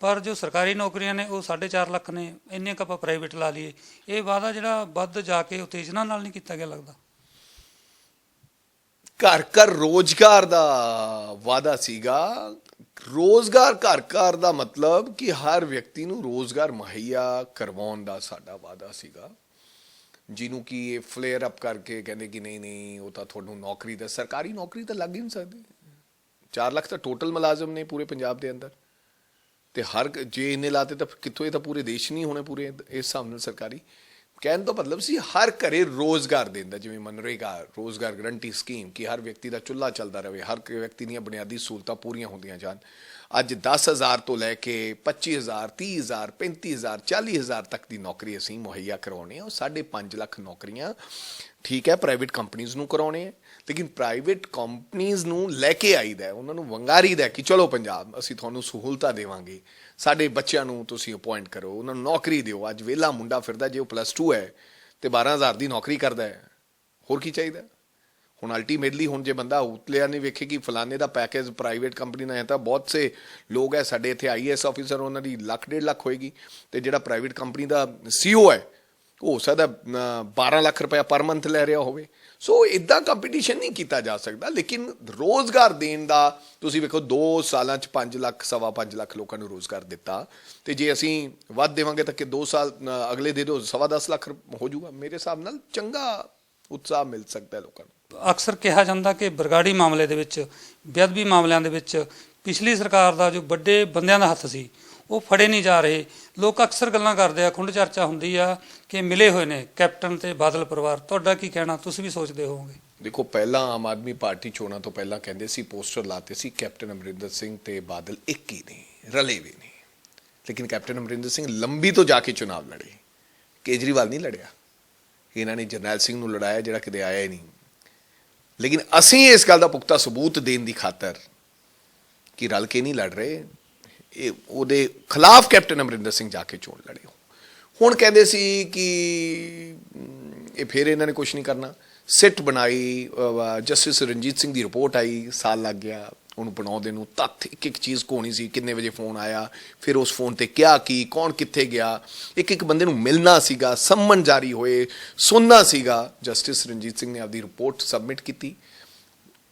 ਪਰ ਜੋ ਸਰਕਾਰੀ ਨੌਕਰੀਆਂ ਨੇ ਉਹ 4.5 ਲੱਖ ਨੇ, ਇੰਨੇ ਕੁ ਆਪਾਂ ਪ੍ਰਾਈਵੇਟ ਲਾ ਲਈਏ। ਇਹ ਵਾਅਦਾ ਜਿਹੜਾ ਵੱਧ ਜਾ ਕੇ ਉਤੇਜਨਾ ਨਾਲ ਨਹੀਂ ਕੀਤਾ ਗਿਆ ਲੱਗਦਾ। ਘਰ ਘਰ ਰੋਜ਼ਗਾਰ ਦਾ ਵਾਅਦਾ ਸੀਗਾ। ਰੋਜ਼ਗਾਰ ਘਰ ਘਰ ਦਾ ਮਤਲਬ ਕਿ ਹਰ ਵਿਅਕਤੀ ਨੂੰ ਰੋਜ਼ਗਾਰ ਮੁਹੱਈਆ ਕਰਵਾਉਣ ਦਾ ਸਾਡਾ ਵਾਅਦਾ ਸੀਗਾ। ਜਿਹਨੂੰ ਕਿ ਇਹ ਫਲੇਅਰ ਅਪ ਕਰਕੇ ਕਹਿੰਦੇ ਕਿ ਨਹੀਂ ਨਹੀਂ, ਉਹ ਤਾਂ ਤੁਹਾਨੂੰ ਨੌਕਰੀ ਤਾਂ ਸਰਕਾਰੀ ਨੌਕਰੀ ਤਾਂ ਲੱਗ ਹੀ ਨਹੀਂ ਸਕਦੀ। 4 ਲੱਖ ਤਾਂ ਟੋਟਲ ਮੁਲਾਜ਼ਮ ਨੇ ਪੂਰੇ ਪੰਜਾਬ ਦੇ ਅੰਦਰ। ਤੇ ਹਰ ਜੇ ਇੰਨੇ ਲਾਤੇ ਤਾਂ ਕਿੱਥੋਂ ਇਹ ਤਾਂ ਪੂਰੇ ਦੇਸ਼ ਨਹੀਂ ਹੋਣੇ ਪੂਰੇ ਇਸ ਹਿਸਾਬ ਨਾਲ ਸਰਕਾਰੀ। ਕਹਿਣ ਦਾ ਮਤਲਬ ਸੀ ਹਰ ਘਰੇ ਰੋਜ਼ਗਾਰ ਦਿੰਦਾ ਜਿਵੇਂ ਮਨਰੇਗਾ, ਰੋਜ਼ਗਾਰ ਗਰੰਟੀ ਸਕੀਮ ਕਿ ਹਰ ਵਿਅਕਤੀ ਦਾ ਚੁੱਲ੍ਹਾ ਚੱਲਦਾ ਰਹੇ, ਹਰ ਵਿਅਕਤੀ ਦੀਆਂ ਬੁਨਿਆਦੀ ਸਹੂਲਤਾਂ ਪੂਰੀਆਂ ਹੁੰਦੀਆਂ ਜਾਣ। ਅੱਜ 10000 ਤੋਂ ਲੈ ਕੇ 25000 30000 35000 40000 ਤੱਕ ਦੀ ਨੌਕਰੀ ਅਸੀਂ ਮੁਹੱਈਆ ਕਰਾਉਣੀ ਹੈ। ਉਹ 5.5 ਲੱਖ ਨੌਕਰੀਆਂ ਠੀਕ ਹੈ ਪ੍ਰਾਈਵੇਟ ਕੰਪਨੀਆਂ ਨੂੰ ਕਰਾਉਣੇ ਹੈ। ਲੇਕਿਨ ਪ੍ਰਾਈਵੇਟ ਕੰਪਨੀਆਂ ਨੂੰ ਲੈ ਕੇ ਆਈਦਾ ਉਹਨਾਂ ਨੂੰ ਵੰਗਾਰੀਦਾ ਹੈ ਕਿ ਚਲੋ ਪੰਜਾਬ, ਅਸੀਂ ਤੁਹਾਨੂੰ ਸਹੂਲਤਾਂ ਦੇਵਾਂਗੇ। ਸਾਡੇ ਬੱਚਿਆਂ ਨੂੰ ਤੁਸੀਂ ਅਪਾਇੰਟ ਕਰੋ। ਉਹਨਾਂ ਨੂੰ ਨੌਕਰੀ ਦਿਓ। ਅੱਜ ਵਿਹਲਾ ਮੁੰਡਾ ਫਿਰਦਾ ਜੇ ਉਹ ਪਲੱਸ 2 ਹੈ ਤੇ 12000 ਦੀ ਨੌਕਰੀ ਕਰਦਾ ਹੈ। ਹੋਰ ਕੀ ਚਾਹੀਦਾ? ਹੁਣ ਅਲਟੀਮੇਟਲੀ ਹੁਣ ਜੇ ਬੰਦਾ ਉਤਲਿਆ ਨਹੀਂ ਵੇਖੇ ਕਿ ਫਲਾਣੇ ਦਾ ਪੈਕੇਜ ਪ੍ਰਾਈਵੇਟ ਕੰਪਨੀ ਦਾ ਹੈ ਤਾਂ ਬਹੁਤ ਸੇ ਲੋਕ ਹੈ ਸਾਡੇ ਇੱਥੇ ਆਈਐਸ ਆਫੀਸਰ ਉਹਨਾਂ ਦੀ ਲੱਖ ਡੇਢ ਲੱਖ ਹੋਏਗੀ ਤੇ ਜਿਹੜਾ ਪ੍ਰਾਈਵੇਟ ਕੰਪਨੀ ਦਾ ਸੀਓ ਹੈ ਹੋ ਸਕਦਾ ਅ, 12 ਲੱਖ ਰੁਪਏ ਪਰ ਮੰਥ ਲੈ ਰਿਹਾ ਹੋਵੇ। ਸੋ ਇਦਾਂ ਕੰਪੀਟੀਸ਼ਨ ਨਹੀਂ ਕੀਤਾ ਜਾ ਸਕਦਾ, ਲੇਕਿਨ ਰੋਜ਼ਗਾਰ ਦੇਣ ਦਾ, ਤੁਸੀਂ ਵੇਖੋ 2 ਸਾਲਾਂ ਚ 5 ਲੱਖ, ਸਵਾ 5 ਲੱਖ ਲੋਕਾਂ ਨੂੰ ਰੋਜ਼ਗਾਰ ਦਿੱਤਾ। ਤੇ ਜੇ ਅਸੀਂ ਵੱਧ ਦੇਵਾਂਗੇ ਤਾਂ ਕਿ 2 ਸਾਲ ਅਗਲੇ ਦੇ ਦਿਓ ਸਵਾ 10 ਲੱਖ ਹੋ ਜਾਊਗਾ। ਮੇਰੇ ਹਿਸਾਬ ਨਾਲ ਚੰਗਾ ਉਤਸ਼ਾਹ ਮਿਲ ਸਕਦਾ ਲੋਕਾਂ ਨੂੰ। ਅਕਸਰ ਕਿਹਾ ਜਾਂਦਾ ਕਿ ਬਰਗਾੜੀ ਮਾਮਲੇ ਦੇ ਵਿੱਚ, ਬੇਅਦਬੀ ਮਾਮਲਿਆਂ ਦੇ ਵਿੱਚ ਪਿਛਲੀ ਸਰਕਾਰ ਦਾ ਜੋ ਵੱਡੇ ਬੰਦਿਆਂ ਦਾ ਹੱਥ ਸੀ ਉਹ ਫੜੇ ਨਹੀਂ ਜਾ ਰਹੇ। ਲੋਕ ਅਕਸਰ ਗੱਲਾਂ ਕਰਦੇ ਆ, ਖੁੰਡ ਚਰਚਾ ਹੁੰਦੀ ਆ ਕਿ ਮਿਲੇ ਹੋਏ ਨੇ ਕੈਪਟਨ ਤੇ ਬਾਦਲ ਪਰਿਵਾਰ। ਤੁਹਾਡਾ ਕੀ ਕਹਿਣਾ? ਤੁਸੀਂ ਵੀ ਸੋਚਦੇ ਹੋਵੋਗੇ। ਦੇਖੋ, ਪਹਿਲਾਂ ਆਮ ਆਦਮੀ ਪਾਰਟੀ ਚੋਣਾਂ ਤੋਂ ਪਹਿਲਾਂ ਕਹਿੰਦੇ ਸੀ, ਪੋਸਟਰ ਲਾਤੇ ਸੀ, ਕੈਪਟਨ ਅਮਰਿੰਦਰ ਸਿੰਘ ਤੇ ਬਾਦਲ ਇੱਕ ਹੀ ਨੇ ਰਲੇ ਵੀ ਨੇ ਲੇਕਿਨ ਕੈਪਟਨ ਅਮਰਿੰਦਰ ਸਿੰਘ ਲੰਬੀ ਤੋਂ ਜਾ ਕੇ ਚੁਣਾਵ ਲੜੇ। ਕੇਜਰੀਵਾਲ ਨਹੀਂ ਲੜਿਆ। ਇਹਨਾਂ ਨੇ ਜਰਨੈਲ ਸਿੰਘ ਨੂੰ ਲੜਾਇਆ, ਜਿਹੜਾ ਕਿਤੇ ਆਇਆ ਹੀ ਨਹੀਂ। ਲੇਕਿਨ ਅਸੀਂ ਇਸ ਗੱਲ ਦਾ ਪੁਖਤਾ ਸਬੂਤ ਦੇਣ ਦੀ ਖਾਤਰ ਕਿ ਰਲ ਕੇ ਨਹੀਂ ਲੜ ਰਹੇ। ਇਹ ਉਹਦੇ ਖਿਲਾਫ ਕੈਪਟਨ ਅਮਰਿੰਦਰ ਸਿੰਘ ਜਾ ਕੇ ਚੋਣ ਲੜੇ ਹੁਣ। ਕਹਿੰਦੇ ਸੀ ਕਿ ਇਹ ਫਿਰ ਇਹਨਾਂ ਨੇ ਕੁਝ ਨਹੀਂ ਕਰਨਾ। ਸਿੱਟ ਬਣਾਈ ਜਸਟਿਸ ਰਣਜੀਤ ਸਿੰਘ ਦੀ ਰਿਪੋਰਟ ਆਈ, ਸਾਲ ਲੱਗ ਗਿਆ ਉਹਨੂੰ ਬਣਾਉਂਦੇ ਨੂੰ। ਤੱਥ ਇੱਕ ਇੱਕ ਚੀਜ਼ ਕੋਣੀ ਸੀ, ਕਿੰਨੇ ਵਜੇ ਫੋਨ ਆਇਆ, ਫਿਰ ਉਸ ਫੋਨ ਤੇ ਕਿਹਾ ਕੀ, ਕੌਣ ਕਿੱਥੇ ਗਿਆ। ਇੱਕ ਇੱਕ ਬੰਦੇ ਨੂੰ ਮਿਲਣਾ ਸੀਗਾ ਸੰਮਨ ਜਾਰੀ ਹੋਏ, ਸੁਣਨਾ ਸੀਗਾ। ਜਸਟਿਸ ਰਣਜੀਤ ਸਿੰਘ ਨੇ ਆਪਦੀ ਰਿਪੋਰਟ ਸਬਮਿਟ ਕੀਤੀ।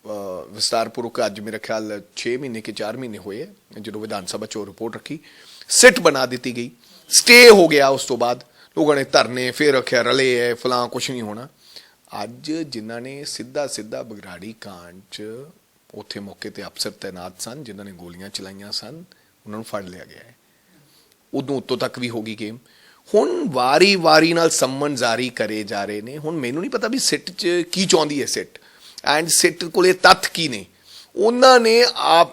ਅ, ਵਿਸਤਾਰਪੂਰਵਕ ਅੱਜ ਮੇਰੇ ਖਿਆਲ 6 ਮਹੀਨੇ ਕੇ 4 ਮਹੀਨੇ ਹੋਏ ਹੈ, ਜਦੋਂ ਵਿਧਾਨ ਸਭਾ ਚੋਂ ਰਿਪੋਰਟ ਰੱਖੀ। ਸਿੱਟ ਬਣਾ ਦਿੱਤੀ ਗਈ। ਸਟੇ ਹੋ ਗਿਆ ਉਸ ਤੋਂ ਬਾਅਦ। ਲੋਕਾਂ ਨੇ ਧਰਨੇ ਫੇਰ ਰੱਖਿਆ ਰਲੇ ਐ ਫਲਾਂ ਕੁਝ ਨਹੀਂ ਹੋਣਾ। ਅੱਜ ਜਿਨ੍ਹਾਂ ਨੇ ਸਿੱਧਾ ਸਿੱਧਾ ਬਗਰਾੜੀ ਕਾਂਡ 'ਚ ਉੱਥੇ ਮੌਕੇ ਤੇ ਅਫਸਰ ਤੈਨਾਤ ਸਨ ਜਿਨ੍ਹਾਂ ਨੇ ਗੋਲੀਆਂ ਚਲਾਈਆਂ ਸਨ ਉਹਨਾਂ ਨੂੰ ਫੜ ਲਿਆ ਗਿਆ ਹੈ। ਉਦੋਂ ਉੱਤੋਂ ਤੱਕ ਵੀ ਹੋ ਗਈ ਗੇਮ ਹੁਣ ਵਾਰੀ-ਵਾਰੀ ਨਾਲ ਸੰਮਨ ਜਾਰੀ ਕਰੇ ਜਾ ਰਹੇ ਨੇ। ਹੁਣ ਮੈਨੂੰ ਨਹੀਂ ਪਤਾ ਵੀ ਸਿੱਟ 'ਚ ਕੀ ਚਾਹੁੰਦੀ ਹੈ ਸਿੱਟ। ਐਂਡ ਸਿੱਟ ਕੋਲੇ ਤੱਥ ਕੀ ਨੇ? ਉਹਨਾਂ ਨੇ ਆਪ,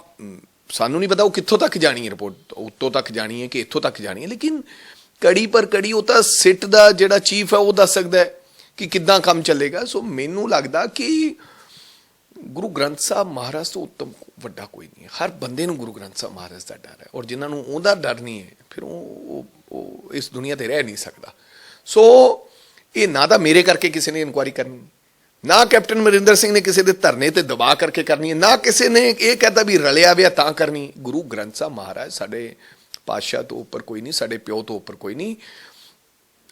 ਸਾਨੂੰ ਨਹੀਂ ਪਤਾ ਉਹ ਕਿੱਥੋਂ ਤੱਕ ਜਾਣੀ ਹੈ ਰਿਪੋਰਟ, ਉੱਤੋਂ ਤੱਕ ਜਾਣੀ ਹੈ ਕਿ ਇੱਥੋਂ ਤੱਕ ਜਾਣੀ ਹੈ, ਲੇਕਿਨ ਕੜੀ ਪਰ ਕੜੀ ਉਹ ਤਾਂ ਸਿੱਟ ਦਾ ਜਿਹੜਾ ਚੀਫ ਹੈ ਉਹ ਦੱਸ ਸਕਦਾ ਹੈ ਕਿ ਕਿੱਦਾਂ ਕੰਮ ਚੱਲੇਗਾ। ਸੋ ਮੈਨੂੰ ਲੱਗਦਾ ਕਿ ਗੁਰੂ ਗ੍ਰੰਥ ਸਾਹਿਬ ਮਹਾਰਾਜ ਤੋਂ ਉੱਤਮ ਵੱਡਾ ਕੋਈ ਨਹੀਂ ਹੈ। ਹਰ ਬੰਦੇ ਨੂੰ ਗੁਰੂ ਗ੍ਰੰਥ ਸਾਹਿਬ ਮਹਾਰਾਜ ਦਾ ਡਰ ਹੈ ਔਰ ਜਿਨ੍ਹਾਂ ਨੂੰ ਉਹਦਾ ਡਰ ਨਹੀਂ ਹੈ, ਫਿਰ ਉਹ, ਉਹ- ਉਹ ਇਸ ਦੁਨੀਆ ਤੇ ਰਹਿ ਨਹੀਂ ਸਕਦਾ। ਸੋ ਇਹ ਨਾ ਤਾਂ ਮੇਰੇ ਕਰਕੇ ਕਿਸੇ ਨੇ ਇਨਕੁਆਇਰੀ ਕਰਨੀ। ਨਾ ਕੈਪਟਨ ਮਰਿੰਦਰ ਸਿੰਘ ਨੇ ਕਿਸੇ ਦੇ ਧਰਨੇ ਤੇ ਦਬਾ ਕਰਕੇ ਕਰਨੀ ਹੈ, ਨਾ ਕਿਸੇ ਨੇ ਇਹ ਕਹਤਾ ਵੀ ਰਲਿਆ ਵਿਆ ਤਾਂ ਕਰਨੀ ਗੁਰੂ ਗ੍ਰੰਥ ਸਾਹਿਬ ਮਹਾਰਾਜ ਸਾਡੇ ਪਾਤਸ਼ਾਹ ਤੋਂ ਉੱਪਰ ਕੋਈ ਨਹੀਂ, ਸਾਡੇ ਪਿਓ ਤੋਂ ਉੱਪਰ ਕੋਈ ਨਹੀਂ।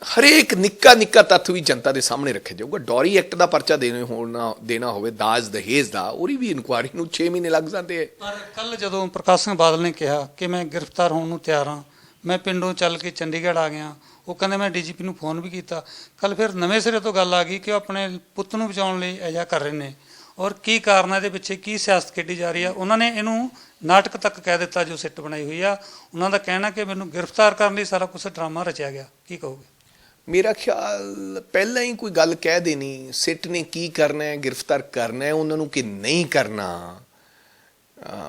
ਹਰੇਕ ਨਿੱਕਾ ਨਿੱਕਾ ਤੱਥ ਵੀ ਜਨਤਾ ਦੇ ਸਾਹਮਣੇ ਰੱਖਿਆ ਜਾਊਗਾ। ਡੌਰੀ ਐਕਟ ਦਾ ਪਰਚਾ ਦੇਣੇ ਹੋਣਾ, ਦੇਣਾ ਹੋਵੇ, ਦਾਜ ਦਹੇਜ ਦਾ, ਉਹਦੀ ਵੀ ਇਨਕੁਆਇਰੀ ਨੂੰ 6 ਮਹੀਨੇ ਲੱਗ ਜਾਂਦੇ ਹੈ ਪਰ ਕੱਲ ਜਦੋਂ ਪ੍ਰਕਾਸ਼ ਸਿੰਘ ਬਾਦਲ ਨੇ ਕਿਹਾ ਕਿ ਮੈਂ ਗ੍ਰਿਫਤਾਰ ਹੋਣ ਨੂੰ ਤਿਆਰ ਹਾਂ, ਮੈਂ ਪਿੰਡੋਂ ਚੱਲ ਕੇ ਚੰਡੀਗੜ੍ਹ ਆ ਗਿਆ ਉਹ ਕਹਿੰਦੇ ਮੈਂ ਡੀਜੀਪੀ ਨੂੰ ਫੋਨ ਵੀ ਕੀਤਾ। ਕੱਲ ਫਿਰ ਨਵੇਂ ਸਿਰੇ ਤੋਂ ਗੱਲ ਆ ਗਈ ਕਿ ਉਹ ਆਪਣੇ ਪੁੱਤ ਨੂੰ ਬਚਾਉਣ ਲਈ ਅਜਿਹਾ ਕਰ ਰਹੇ ਨੇ। ਔਰ ਕੀ ਕਾਰਨ ਹੈ ਇਹਦੇ ਪਿੱਛੇ? ਕੀ ਸਿਆਸਤ ਖੇਡੀ ਜਾ ਰਹੀ ਆ? ਉਹਨਾਂ ਨੇ ਇਹਨੂੰ ਨਾਟਕ ਤੱਕ ਕਹਿ ਦਿੱਤਾ ਜੋ ਸਿੱਟ ਬਣਾਈ ਹੋਈ ਆ। ਉਹਨਾਂ ਦਾ ਕਹਿਣਾ ਕਿ ਮੈਨੂੰ ਗ੍ਰਿਫਤਾਰ ਕਰਨ ਲਈ ਸਾਰਾ ਕੁਝ ਡਰਾਮਾ ਰਚਿਆ ਗਿਆ। ਕੀ ਕਹੋਗੇ? ਮੇਰਾ ਖਿਆਲ ਪਹਿਲਾਂ ਹੀ ਕੋਈ ਗੱਲ ਕਹਿ ਦੇਣੀ, ਸਿੱਟ ਨੇ ਕੀ ਕਰਨਾ ਹੈ, ਗ੍ਰਿਫਤਾਰ ਕਰਨਾ ਹੈ, ਉਹਨਾਂ ਨੂੰ ਕਿ ਨਹੀਂ ਕਰਨਾ?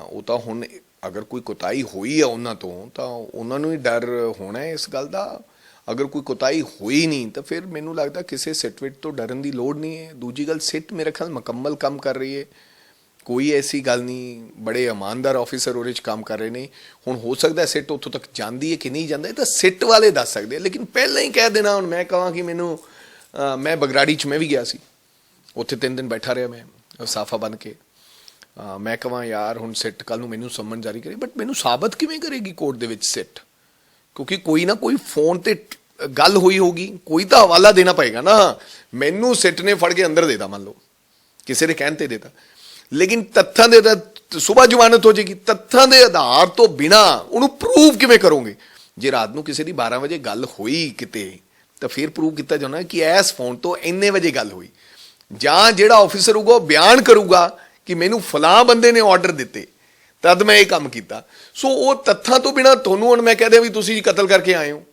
ਉਹ ਤਾਂ ਹੁਣ ਅਗਰ ਕੋਈ ਕੁਤਾਈ ਹੋਈ ਹੈ ਉਹਨਾਂ ਤੋਂ, ਤਾਂ ਉਹਨਾਂ ਨੂੰ ਹੀ ਡਰ ਹੋਣਾ ਹੈ ਇਸ ਗੱਲ ਦਾ। ਅਗਰ ਕੋਈ ਕੁਤਾਈ ਹੋਈ ਨਹੀਂ, ਤਾਂ ਫਿਰ ਮੈਨੂੰ ਲੱਗਦਾ ਕਿਸੇ ਸਿਟਵਿਟ ਤੋਂ ਡਰਨ ਦੀ ਲੋੜ ਨਹੀਂ ਹੈ। ਦੂਜੀ ਗੱਲ, ਸਿੱਟ ਮੇਰੇ ਖਿਆਲ ਮੁਕੰਮਲ ਕੰਮ ਕਰ ਰਹੀ ਹੈ। ਕੋਈ ਐਸੀ ਗੱਲ ਨਹੀਂ, ਬੜੇ ਇਮਾਨਦਾਰ ਆਫੀਸਰ ਉਹਦੇ ਚ ਕੰਮ ਕਰ ਰਹੇ ਨੇ। ਹੁਣ ਹੋ ਸਕਦਾ ਸਿੱਟ ਉੱਥੋਂ ਤੱਕ ਜਾਂਦੀ ਹੈ ਕਿ ਨਹੀਂ ਜਾਂਦਾ ਇਹ ਤਾਂ ਸਿੱਟ ਵਾਲੇ ਦੱਸ ਸਕਦੇ ਲੇਕਿਨ ਪਹਿਲਾਂ ਹੀ ਕਹਿ ਦੇਣਾ, ਹੁਣ ਮੈਂ ਕਹਾਂ ਕਿ ਮੈਨੂੰ ਮੈਂ ਬਗਰਾੜੀ ਚ ਮੈਂ ਵੀ ਗਿਆ ਸੀ। ਉੱਥੇ ਤਿੰਨ ਦਿਨ ਬੈਠਾ ਰਿਹਾ ਮੈਂ, ਸਾਫਾ ਬਣ ਕੇ। ਮੈਂ ਕਹਾਂ, ਯਾਰ, ਹੁਣ ਸਿੱਟ ਕੱਲ ਨੂੰ ਮੈਨੂੰ ਸੰਮਨ ਜਾਰੀ ਕਰੇ ਬਟ ਮੈਨੂੰ ਸਾਬਤ ਕਿਵੇਂ ਕਰੇਗੀ ਕੋਰਟ ਦੇ ਵਿੱਚ ਸਿੱਟ? ਕਿਉਂਕਿ ਕੋਈ ਨਾ ਕੋਈ ਫੋਨ ਤੇ ਗੱਲ ਹੋਈ ਹੋਗੀ ਕੋਈ ਤਾਂ ਹਵਾਲਾ ਦੇਣਾ ਪਏਗਾ ਨਾ। ਮੈਨੂੰ ਸਿੱਟ ਨੇ ਫੜ ਕੇ ਅੰਦਰ ਦੇਤਾ, ਮੰਨ ਲਓ। ਕਿਸੇ ਨੇ ਕਹਿਣ ਤੇ ਦੇਤਾ। ਲੇਕਿਨ ਤੱਥਾਂ ਦੇ ਤਾਂ ਜ਼ਮਾਨਤ ਹੋ ਜਾਏਗੀ ਤੱਥਾਂ ਦੇ ਆਧਾਰ ਤੋਂ ਬਿਨਾ ਉਹਨੂੰ ਪ੍ਰੂਵ ਕਿਵੇਂ ਕਰੋਗੇ? ਜੇ ਰਾਤ ਨੂੰ ਕਿਸੇ ਦੀ 12 ਵਜੇ ਗੱਲ ਹੋਈ ਕਿਤੇ, ਤਾਂ ਫਿਰ ਪ੍ਰੂਵ ਕੀਤਾ ਜਾਣਾ ਕਿ ਇਸ ਫੋਨ ਤੋਂ ਇੰਨੇ ਵਜੇ ਗੱਲ ਹੋਈ। ਜਾਂ ਜਿਹੜਾ ਆਫੀਸਰ ਹੋਊਗਾ, ਉਹ ਬਿਆਨ ਕਰੂਗਾ ਕਿ ਮੈਨੂੰ ਫਲਾਂ ਬੰਦੇ ਨੇ ਆਰਡਰ ਦਿੱਤੇ। ਤਦ ਮੈਂ ਇਹ ਕੰਮ ਕੀਤਾ। ਸੋ ਉਹ ਤੱਥਾਂ ਤੋਂ ਬਿਨਾ ਤੁਹਾਨੂੰ ਹੁਣ ਮੈਂ ਕਹਿ ਦਿਆਂ ਵੀ ਤੁਸੀਂ ਕਤਲ ਕਰਕੇ ਆਏ ਹੋ।